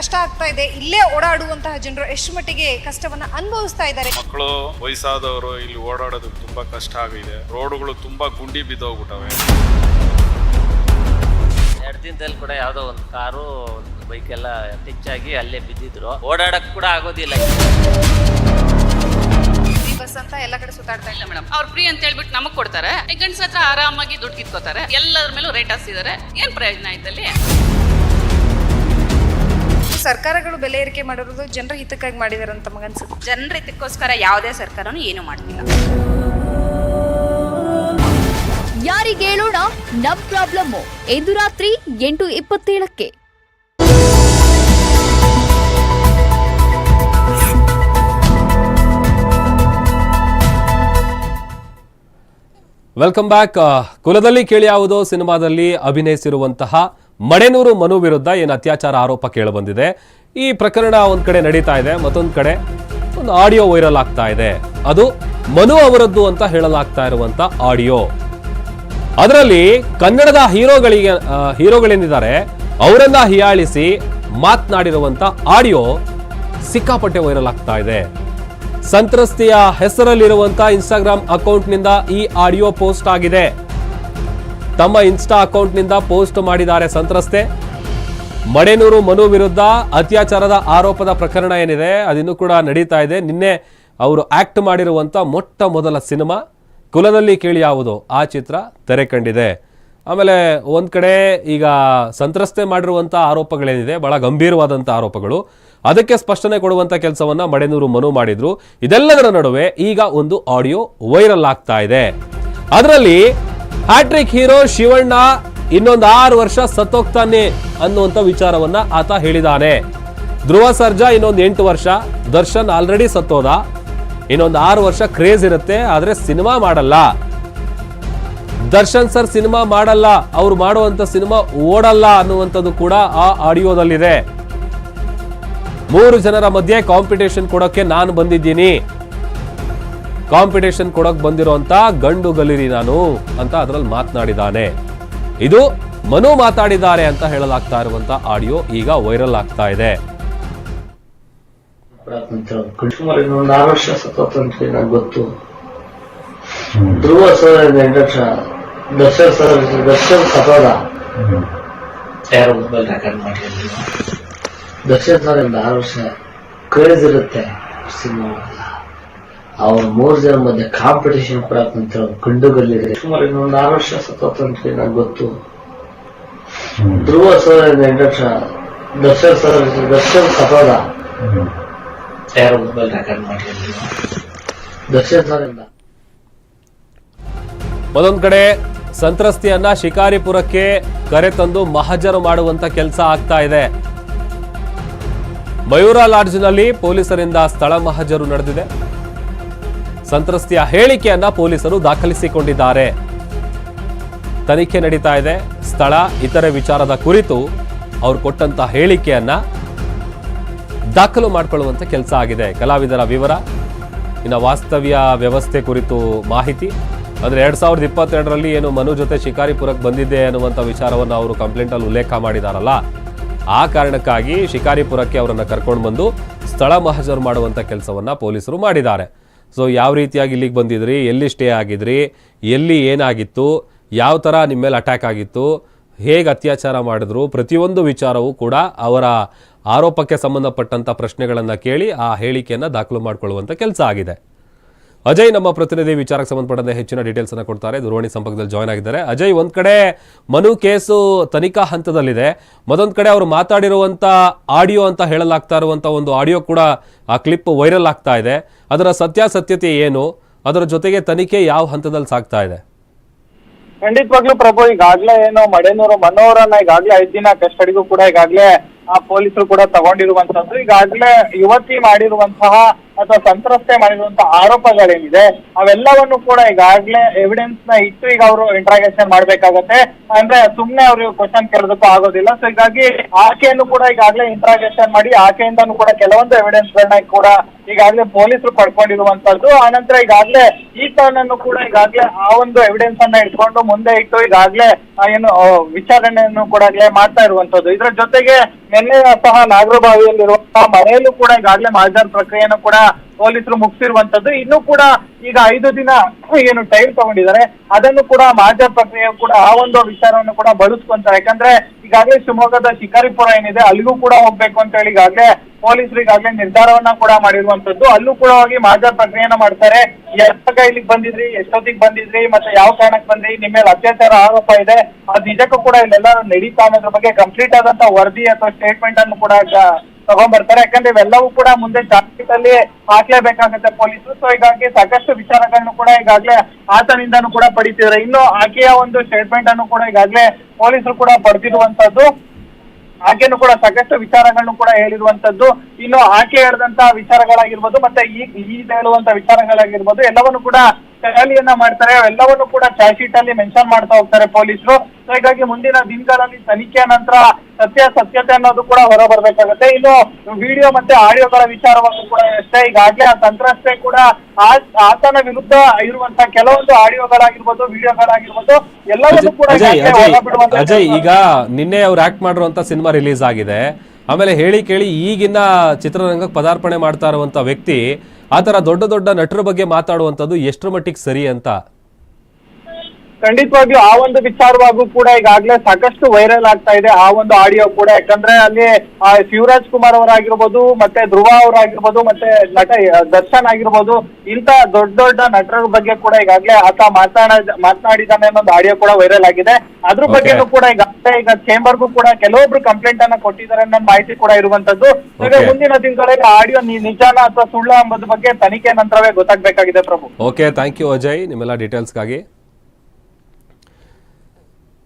ಕಷ್ಟ ಆಗ್ತಾ ಇದೆ ಇಲ್ಲೇ ಓಡಾಡುವಂತಹ ಜನರು ಎಷ್ಟು ಮಟ್ಟಿಗೆ ಕಷ್ಟವನ್ನ ಅನುಭವಿಸ್ತಾ ಇದ್ದಾರೆ? ಮಕ್ಕಳು ವಯಸ್ಸಾದವರು ಇಲ್ಲಿ ಓಡಾಡೋದಕ್ಕೆ ತುಂಬಾ ಕಷ್ಟ ಆಗಿದೆ. ರೋಡ್ಗಳು ತುಂಬಾ ಗುಂಡಿ ಬಿದ್ದೋಗ್ಬಿಟ್ಟವೆ. ಎರಡು ದಿನದಲ್ಲಿ ಕೂಡ ಯಾವುದೋ ಒಂದು ಕಾರು ಒಂದು ಬೈಕ್ ಎಲ್ಲ ಹೆಚ್ಚಾಗಿ ಅಲ್ಲೇ ಬಿದ್ದಿದ್ರು. ಓಡಾಡಕ್ ಕೂಡ ಆಗೋದಿಲ್ಲ. ಫ್ರೀ ಬಸ್ ಅಂತ ಎಲ್ಲ ಕಡೆ ಸುತ್ತಾಡ್ತಾ ಇಲ್ಲ ಮೇಡಮ್ ಅವ್ರು ಫ್ರೀ ಅಂತ ಹೇಳ್ಬಿಟ್ಟು ನಮಗ್ ಕೊಡ್ತಾರೆ. ಗಂಡಸ ಹತ್ರ ಆರಾಮಾಗಿ ದುಡ್ಡು ಕಿತ್ಕೋತಾರೆ. ಎಲ್ಲರ ಮೇಲೂ ರೇಟ್ ಹಾಕ್ಸಿದ್ದಾರೆ ಏನ್ ಪ್ರಯೋಜನ ಆಯ್ತಲ್ಲಿ ಸರ್ಕಾರಗಳು ಬೆಲೆ ಏರಿಕೆ ಮಾಡಿರೋದು ಜನರ ಹಿತಕ್ಕಾಗಿ ಮಾಡಿದಾರೆ ಅಂತ ಮಗನ್ಸುತ್ತೆ ಜನರ ಇದಕ್ಕೋಸ್ಕರ ಯಾವುದೇ ಸರ್ಕಾರನು ಏನು ಮಾಡ್ತಿಲ್ಲ. ಯಾರಿಗೆ ಹೇಳೋಣ ನಮ್ ಪ್ರಾಬ್ಲಮ್ ಇಂದು ರಾತ್ರಿ ಎಂಟು ಇಪ್ಪತ್ತೇಳಕ್ಕೆ. ವೆಲ್ಕಮ್ ಬ್ಯಾಕ್ ಕುಲದಲ್ಲಿ ಕೇಳಿ ಯಾವುದೋ ಸಿನಿಮಾದಲ್ಲಿ ಅಭಿನಯಿಸಿರುವಂತಹ ಮಡೆನೂರು ಮನು ವಿರುದ್ಧ ಏನು ಅತ್ಯಾಚಾರ ಆರೋಪ ಕೇಳಿಬಂದಿದೆ. ಈ ಪ್ರಕರಣ ಒಂದು ಕಡೆ ನಡೀತಾ ಇದೆ, ಮತ್ತೊಂದು ಕಡೆ ಒಂದು ಆಡಿಯೋ ವೈರಲ್ ಆಗ್ತಾ ಇದೆ. ಅದು ಮನು ಅವರದ್ದು ಅಂತ ಹೇಳಲಾಗ್ತಾ ಇರುವಂತ ಆಡಿಯೋ. ಅದರಲ್ಲಿ ಕನ್ನಡದ ಹೀರೋಗಳಿಗೆ ಹೀರೋಗಳೇನಿದ್ದಾರೆ ಅವರನ್ನ ಹಿಯಾಳಿಸಿ ಮಾತನಾಡಿರುವಂತ ಆಡಿಯೋ ಸಿಕ್ಕಾಪಟ್ಟೆ ವೈರಲ್ ಆಗ್ತಾ ಇದೆ. ಸಂತ್ರಸ್ತೆಯ ಹೆಸರಲ್ಲಿರುವಂತ ಇನ್ಸ್ಟಾಗ್ರಾಮ್ ಅಕೌಂಟ್ನಿಂದ ಈ ಆಡಿಯೋ ಪೋಸ್ಟ್ ಆಗಿದೆ. ತಮ್ಮ ಇನ್ಸ್ಟಾ ಅಕೌಂಟ್ನಿಂದ ಪೋಸ್ಟ್ ಮಾಡಿದ್ದಾರೆ ಸಂತ್ರಸ್ತೆ. ಮಡೆನೂರು ಮನು ವಿರುದ್ಧ ಅತ್ಯಾಚಾರದ ಆರೋಪದ ಪ್ರಕರಣ ಏನಿದೆ, ಅದಿನ್ನೂ ಕೂಡ ನಡೀತಾ ಇದೆ. ನಿನ್ನೆ ಅವರು ಆಕ್ಟ್ ಮಾಡಿರುವಂಥ ಮೊಟ್ಟ ಮೊದಲ ಸಿನಿಮಾ, ಕುಲದಲ್ಲಿ ಕೇಳಿ ಯಾವುದು? ಆ ಚಿತ್ರ ತೆರೆ ಕಂಡಿದೆ. ಆಮೇಲೆ ಒಂದು ಕಡೆ ಈಗ ಸಂತ್ರಸ್ತೆ ಮಾಡಿರುವಂಥ ಆರೋಪಗಳೇನಿದೆ, ಬಹಳ ಗಂಭೀರವಾದಂಥ ಆರೋಪಗಳು. ಅದಕ್ಕೆ ಸ್ಪಷ್ಟನೆ ಕೊಡುವಂತ ಕೆಲಸವನ್ನ ಮಡೆನೂರು ಮನು ಮಾಡಿದ್ರು. ಇದೆಲ್ಲದರ ನಡುವೆ ಈಗ ಒಂದು ಆಡಿಯೋ ವೈರಲ್ ಆಗ್ತಾ ಇದೆ. ಅದರಲ್ಲಿ ಹ್ಯಾಟ್ರಿಕ್ ಹೀರೋ ಶಿವಣ್ಣ ಇನ್ನೊಂದು ಆರು ವರ್ಷ ಸತ್ತೋಗ್ತಾನೆ ಅನ್ನುವಂಥ ವಿಚಾರವನ್ನ ಆತ ಹೇಳಿದಾನೆ. ಧ್ರುವ ಸರ್ಜಾ ಇನ್ನೊಂದು ಎಂಟು ವರ್ಷ, ದರ್ಶನ್ ಆಲ್ರೆಡಿ ಸತ್ತೋದ. ಇನ್ನೊಂದು ಆರು ವರ್ಷ ಕ್ರೇಜ್ ಇರುತ್ತೆ, ಆದ್ರೆ ಸಿನಿಮಾ ಮಾಡಲ್ಲ. ದರ್ಶನ್ ಸರ್ ಸಿನಿಮಾ ಮಾಡಲ್ಲ, ಅವ್ರು ಮಾಡುವಂತ ಸಿನಿಮಾ ಓಡಲ್ಲ ಅನ್ನುವಂಥದ್ದು ಕೂಡ ಆ ಆಡಿಯೋದಲ್ಲಿದೆ. ಮೂರು ಜನರ ಮಧ್ಯೆ ಕಾಂಪಿಟೇಷನ್ ಕೊಡೋಕೆ ನಾನು ಬಂದಿದ್ದೀನಿ. ಕಾಂಪಿಟೇಷನ್ ಕೊಡೋಕೆ ಬಂದಿರೋಂತ ಗಂಡು ಗಲಿರಿ ನಾನು ಅಂತ ಅದರಲ್ಲಿ ಮಾತನಾಡಿದ್ದಾನೆ ಇದು ಮನು ಮಾತಾಡಿದ್ದಾರೆ ಅಂತ ಹೇಳಲಾಗ್ತಾ ಇರುವಂತ ಆಡಿಯೋ ಈಗ ವೈರಲ್ ಆಗ್ತಾ ಇದೆ. ಆರು ವರ್ಷ ಸತ್ತೋತಂತ ನಂಗೆ ಗೊತ್ತು. ಧ್ರುವ ಸರ್ ವರ್ಷ ದರ್ಶನ್ ಸರ್ ದರ್ಶನ್ ಸತೋದ ಯಾರು ಮೊಬೈಲ್ ರೆಕಾರ್ಡ್ ಮಾಡಿರಲಿಲ್ಲ ದರ್ಶನ್ ಸರ್ ಇಂದ ಆರು ವರ್ಷ ಕ್ರೇಜ್ ಇರುತ್ತೆ ಸಿನಿಮಾ ಅವ್ರ ಮೂರ್ ಜನ ಮಧ್ಯೆ ಕಾಂಪಿಟೇಷನ್ ಕೊಡಕ್ ನಿಂತಿರೋ ಗಂಡುಗಲ್ಲಿದೆ. ಸುಮಾರು ಇನ್ನೊಂದು ಆರು ವರ್ಷ ಸತ್ತೋತಂತ ನಂಗೆ ಗೊತ್ತು. ಧ್ರುವ ಸರ್ ವರ್ಷ ದರ್ಶನ್ ಸರ್ ದರ್ಶನ್ ಸತೋದ ಯಾರು ಮೊಬೈಲ್ ರೆಕಾರ್ಡ್ ಮಾಡಿ ದರ್ಶನ್ ಸರ್ ಇಂದ ಒಂದೊಂದ್ ಕಡೆ ಸಂತ್ರಸ್ತಿಯನ್ನ ಶಿಕಾರಿಪುರಕ್ಕೆ ಕರೆತಂದು ಮಹಜರು ಮಾಡುವಂತ ಕೆಲಸ ಆಗ್ತಾ ಇದೆ. ಮಯೂರ ಲಾಡ್ಜ್ನಲ್ಲಿ ಪೊಲೀಸರಿಂದ ಸ್ಥಳ ಮಹಜರು ನಡೆದಿದೆ. ಸಂತ್ರಸ್ತೆಯ ಹೇಳಿಕೆಯನ್ನ ಪೊಲೀಸರು ದಾಖಲಿಸಿಕೊಂಡಿದ್ದಾರೆ. ತನಿಖೆ ನಡೀತಾ ಇದೆ. ಸ್ಥಳ, ಇತರೆ ವಿಚಾರದ ಕುರಿತು ಅವರು ಕೊಟ್ಟಂತ ಹೇಳಿಕೆಯನ್ನ ದಾಖಲು ಮಾಡಿಕೊಳ್ಳುವಂತ ಕೆಲಸ ಆಗಿದೆ. ಕಲಾವಿದರ ವಿವರ, ಇನ್ನು ವಾಸ್ತವ್ಯ ವ್ಯವಸ್ಥೆ ಕುರಿತು ಮಾಹಿತಿ. ಅಂದರೆ ಎರಡ್ ಸಾವಿರದ ಇಪ್ಪತ್ತೆರಡರಲ್ಲಿ ಏನು ಮನು ಜೊತೆ ಶಿಕಾರಿಪುರಕ್ಕೆ ಬಂದಿದ್ದೆ ಅನ್ನುವಂಥ ವಿಚಾರವನ್ನು ಅವರು ಕಂಪ್ಲೇಂಟಲ್ಲಿ ಉಲ್ಲೇಖ ಮಾಡಿದಾರಲ್ಲ. ಆ ಕಾರಣಕ್ಕಾಗಿ ಶಿಕಾರಿಪುರಕ್ಕೆ ಅವರನ್ನು ಕರ್ಕೊಂಡು ಬಂದು ಸ್ಥಳ ಮಹಜರು ಮಾಡುವಂಥ ಕೆಲಸವನ್ನು ಪೊಲೀಸರು ಮಾಡಿದ್ದಾರೆ. ಸೊ ಯಾವ ರೀತಿಯಾಗಿ ಇಲ್ಲಿಗೆ ಬಂದಿದ್ರಿ? ಎಲ್ಲಿ ಸ್ಟೇ ಆಗಿದ್ರಿ? ಎಲ್ಲಿ ಏನಾಗಿತ್ತು? ಯಾವ ಥರ ನಿಮ್ಮ ಮೇಲೆ ಅಟ್ಯಾಕ್ ಆಗಿತ್ತು? ಹೇಗೆ ಅತ್ಯಾಚಾರ ಮಾಡಿದ್ರು? ಪ್ರತಿಯೊಂದು ವಿಚಾರವೂ ಕೂಡ ಅವರ ಆರೋಪಕ್ಕೆ ಸಂಬಂಧಪಟ್ಟಂಥ ಪ್ರಶ್ನೆಗಳನ್ನು ಕೇಳಿ ಆ ಹೇಳಿಕೆಯನ್ನು ದಾಖಲು ಮಾಡಿಕೊಳ್ಳುವಂಥ ಕೆಲಸ ಆಗಿದೆ. ಅಜಯ್ ನಮ್ಮ ಪ್ರತಿನಿಧಿ, ವಿಚಾರಕ್ಕೆ ಸಂಬಂಧಪಟ್ಟಂತೆ ಹೆಚ್ಚಿನ ಡೀಟೇಲ್ಸ್ ಅನ್ನು ಕೊಡ್ತಾರೆ. ದೂರವಾಣಿ ಸಂಪರ್ಕದಲ್ಲಿ ಜಾಯ್ನ್ ಆಗಿದ್ದಾರೆ. ಅಜಯ್, ಒಂದ್ ಕಡೆ ಮನು ಕೇಸು ತನಿಖಾ ಹಂತದಲ್ಲಿದೆ. ಮತ್ತೊಂದು ಕಡೆ ಅವರು ಮಾತಾಡಿರುವಂತ ಆಡಿಯೋ ಅಂತ ಹೇಳಲಾಗ್ತಾ ಇರುವಂತ ಒಂದು ಆಡಿಯೋ ಕೂಡ ಆ ಕ್ಲಿಪ್ ವೈರಲ್ ಆಗ್ತಾ ಇದೆ. ಅದರ ಸತ್ಯಾಸತ್ಯತೆ ಏನು? ಅದರ ಜೊತೆಗೆ ತನಿಖೆ ಯಾವ ಹಂತದಲ್ಲಿ ಸಾಗ್ತಾ ಇದೆ? ಖಂಡಿತವಾಗ್ಲೂ ಪ್ರಭು, ಈಗಾಗ್ಲೇ ಏನು ಮಡೇನೂರು ಮನೋರನ್ನ ಈಗಾಗ್ಲೇ ಐದ್ ದಿನ ಕಸ್ಟಡಿಗೂ ಕೂಡ ಈಗಾಗ್ಲೇ ಆ ಪೊಲೀಸರು ಕೂಡ ತಗೊಂಡಿರುವಂತದ್ದು. ಈಗಾಗ್ಲೇ ಯುವತಿ ಮಾಡಿರುವಂತಹ ಅಥವಾ ಸಂತ್ರಸ್ತೆ ಮಾಡಿರುವಂತಹ ಆರೋಪಗಳೇನಿದೆ, ಅವೆಲ್ಲವನ್ನು ಕೂಡ ಈಗಾಗ್ಲೇ ಎವಿಡೆನ್ಸ್ನ ಇಟ್ಟು ಈಗ ಅವರು ಇಂಟ್ರಾಗೇಷನ್ ಮಾಡ್ಬೇಕಾಗತ್ತೆ. ಅಂದ್ರೆ ಸುಮ್ನೆ ಅವ್ರಿಗೆ ಕ್ವಶನ್ ಕೇಳೋದಕ್ಕೂ ಆಗೋದಿಲ್ಲ. ಸೊ ಹೀಗಾಗಿ ಆಕೆಯನ್ನು ಕೂಡ ಈಗಾಗ್ಲೇ ಇಂಟ್ರಾಗೇಷನ್ ಮಾಡಿ, ಆಕೆಯಿಂದನೂ ಕೂಡ ಕೆಲವೊಂದು ಎವಿಡೆನ್ಸ್ ಗಳನ್ನ ಕೂಡ ಈಗಾಗ್ಲೇ ಪೊಲೀಸರು ಪಡ್ಕೊಂಡಿರುವಂತದ್ದು ಆನಂತರ ಈಗಾಗ್ಲೇ ಈತನನ್ನು ಕೂಡ ಈಗಾಗ್ಲೇ ಆ ಒಂದು ಎವಿಡೆನ್ಸ್ ಅನ್ನ ಇಟ್ಕೊಂಡು ಮುಂದೆ ಇಟ್ಟು ಈಗಾಗ್ಲೇ ಏನು ವಿಚಾರಣೆಯನ್ನು ಕೂಡ ಮಾಡ್ತಾ ಇರುವಂತದ್ದು ಇದರ ಜೊತೆಗೆ ನಿನ್ನೆ ಸಹ ನಾಗರಬಾವಿಯಲ್ಲಿರುವಂತಹ ಮನೆಯಲ್ಲೂ ಕೂಡ ಈಗಾಗ್ಲೇ ಮಾಜಾರ್ ಪ್ರಕ್ರಿಯೆಯನ್ನು ಕೂಡ ಪೊಲೀಸರು ಮುಗಿಸಿರುವಂತದ್ದು. ಇನ್ನೂ ಕೂಡ ಈಗ ಐದು ದಿನ ಏನು ಟೈಮ್ ತಗೊಂಡಿದ್ದಾರೆ. ಅದನ್ನು ಕೂಡ ಮಾಜರ್ ಪ್ರಕ್ರಿಯೆ ಕೂಡ ಆ ಒಂದು ವಿಚಾರವನ್ನು ಕೂಡ ಬಳಸ್ಕೊಂತಾರೆ. ಯಾಕಂದ್ರೆ ಈಗಾಗಲೇ ಶಿವಮೊಗ್ಗದ ಶಿಕಾರಿಪುರ ಏನಿದೆ, ಅಲ್ಲಿಗೂ ಕೂಡ ಹೋಗ್ಬೇಕು ಅಂತ ಹೇಳಿ ಈಗಾಗಲೇ ಪೊಲೀಸರು ಈಗಾಗಲೇ ನಿರ್ಧಾರವನ್ನ ಕೂಡ ಮಾಡಿರುವಂತದ್ದು. ಅಲ್ಲೂ ಕೂಡ ಹೋಗಿ ಮಾಜರ್ ಪ್ರಕ್ರಿಯೆಯನ್ನ ಮಾಡ್ತಾರೆ. ಯಾವಾಗ ಇಲ್ಲಿಗೆ ಬಂದಿದ್ರಿ, ಎಷ್ಟೊತ್ತಿಗೆ ಬಂದಿದ್ರಿ, ಮತ್ತೆ ಯಾವ ಕಾರಣಕ್ಕೆ ಬಂದ್ರಿ ನಿಮ್ಮ ಮೇಲೆ ಅತ್ಯಾಚಾರ ಆರೋಪ ಇದೆ. ಅದ್ ನಿಜಕ್ಕೂ ಕೂಡ ಇಲ್ಲೆಲ್ಲ ನಡೀತಾ ಅನ್ನೋದ್ರ ಬಗ್ಗೆ ಕಂಪ್ಲೀಟ್ ಆದಂತ ವರದಿ ಅಥವಾ ಸ್ಟೇಟ್ಮೆಂಟ್ ಅನ್ನು ಕೂಡ ತಗೊಂಡ್ಬರ್ತಾರೆ. ಯಾಕಂದ್ರೆ ಇವೆಲ್ಲವೂ ಕೂಡ ಮುಂದೆ ಚಾರ್ಜ್ ಶೀಟ್ ಅಲ್ಲಿ ಹಾಕ್ಲೇಬೇಕಾಗುತ್ತೆ ಪೊಲೀಸರು. ಸೊ ಹೀಗಾಗಿ ಸಾಕಷ್ಟು ವಿಚಾರಗಳನ್ನು ಕೂಡ ಈಗಾಗಲೇ ಆತನಿಂದನೂ ಕೂಡ ಪಡಿತಿದ್ದಾರೆ. ಇನ್ನು ಆಕೆಯ ಒಂದು ಸ್ಟೇಟ್ಮೆಂಟ್ ಅನ್ನು ಕೂಡ ಈಗಾಗಲೇ ಪೊಲೀಸರು ಕೂಡ ಪಡೆದಿರುವಂತದ್ದು, ಆಕೆನು ಕೂಡ ಸಾಕಷ್ಟು ವಿಚಾರಗಳನ್ನು ಕೂಡ ಹೇಳಿರುವಂತದ್ದು. ಇನ್ನು ಆಕೆ ಹೇಳಿದಂತ ವಿಚಾರಗಳಾಗಿರ್ಬೋದು, ಮತ್ತೆ ಈ ಹೇಳುವಂತ ವಿಚಾರಗಳಾಗಿರ್ಬೋದು, ಎಲ್ಲವನ್ನು ಕೂಡ ಟ್ಯಾಲಿಯನ್ನ ಮಾಡ್ತಾರೆ ಅವೆಲ್ಲವನ್ನು ಕೂಡ ಚಾರ್ಜ್ ಶೀಟ್ ಅಲ್ಲಿ ಮೆನ್ಷನ್ ಮಾಡ್ತಾ ಹೋಗ್ತಾರೆ ಪೊಲೀಸರು. ಸೊ ಹೀಗಾಗಿ ಮುಂದಿನ ದಿನಗಳಲ್ಲಿ ತನಿಖೆ ನಂತರ ಸತ್ಯ ಸತ್ಯತೆ ಅನ್ನೋದು ಕೂಡ ಹೊರ ಬರ್ಬೇಕಾಗುತ್ತೆ ಇನ್ನು ವಿಡಿಯೋ ಮತ್ತೆ ಆಡಿಯೋಗಳ ವಿಚಾರವನ್ನು ಕೂಡ ಅಷ್ಟೇ ಈಗಾಗಲೇ ಆ ಸಂತ್ರಸ್ತೆ ಕೂಡ ಆತನ ವಿರುದ್ಧ ಇರುವಂತ ಕೆಲವೊಂದು ಆಡಿಯೋಗಳಾಗಿರ್ಬೋದು ವಿಡಿಯೋಗಳಾಗಿರ್ಬೋದು ಎಲ್ಲವನ್ನೂ ಕೂಡ ಈಗ ನಿನ್ನೆ ಅವ್ರು ಆಕ್ಟ್ ಮಾಡಿರುವಂತ ಸಿನಿಮಾ ರಿಲೀಸ್ ಆಗಿದೆ. ಆಮೇಲೆ ಹೇಳಿ ಕೇಳಿ ಈಗಿನ ಚಿತ್ರರಂಗಕ್ಕೆ ಪದಾರ್ಪಣೆ ಮಾಡ್ತಾ ಇರುವಂಥ ವ್ಯಕ್ತಿ ಆ ಥರ ದೊಡ್ಡ ದೊಡ್ಡ ನಟರ ಬಗ್ಗೆ ಮಾತಾಡುವಂಥದ್ದು ಎಷ್ಟರ ಮಟ್ಟಿಗೆ ಸರಿ ಅಂತ ಖಂಡಿತವಾಗ್ಲೂ ಆ ಒಂದು ವಿಚಾರವಾಗೂ ಕೂಡ ಈಗಾಗಲೇ ಸಾಕಷ್ಟು ವೈರಲ್ ಆಗ್ತಾ ಇದೆ. ಆ ಒಂದು ಆಡಿಯೋ ಕೂಡ. ಯಾಕಂದ್ರೆ ಅಲ್ಲಿ ಶಿವರಾಜ್ ಕುಮಾರ್ ಅವರಾಗಿರ್ಬೋದು ಮತ್ತೆ ಧ್ರುವ ಅವರಾಗಿರ್ಬೋದು ಮತ್ತೆ ನಟ ದರ್ಶನ್ ಆಗಿರ್ಬೋದು ಇಂತ ದೊಡ್ಡ ದೊಡ್ಡ ನಟರ ಬಗ್ಗೆ ಕೂಡ ಈಗಾಗಲೇ ಆತ ಮಾತಾಡ ಮಾತನಾಡಿದಾನೆ ಅನ್ನೋ ಒಂದು ಆಡಿಯೋ ಕೂಡ ವೈರಲ್ ಆಗಿದೆ. ಅದ್ರ ಬಗ್ಗೆನೂ ಕೂಡ ಈಗ ಈಗ ಚೇಂಬರ್ಗೂ ಕೂಡ ಕೆಲವೊಬ್ರು ಕಂಪ್ಲೇಂಟ್ ಅನ್ನ ಕೊಟ್ಟಿದ್ದಾರೆ ಅನ್ನೋ ಮಾಹಿತಿ ಕೂಡ ಇರುವಂತದ್ದು ಈಗ ಮುಂದಿನ ದಿನಗಳಲ್ಲಿ ಆಡಿಯೋ ನಿಜಾನ ಅಥವಾ ಸುಳ್ಳ ಎಂಬುದ್ರ ಬಗ್ಗೆ ತನಿಖೆ ನಂತರವೇ ಗೊತ್ತಾಗ್ಬೇಕಾಗಿದೆ Prabhu. Okay thank you Ajay ನಿಮ್ಮೆಲ್ಲ ಡೀಟೇಲ್ಸ್ಗಾಗಿ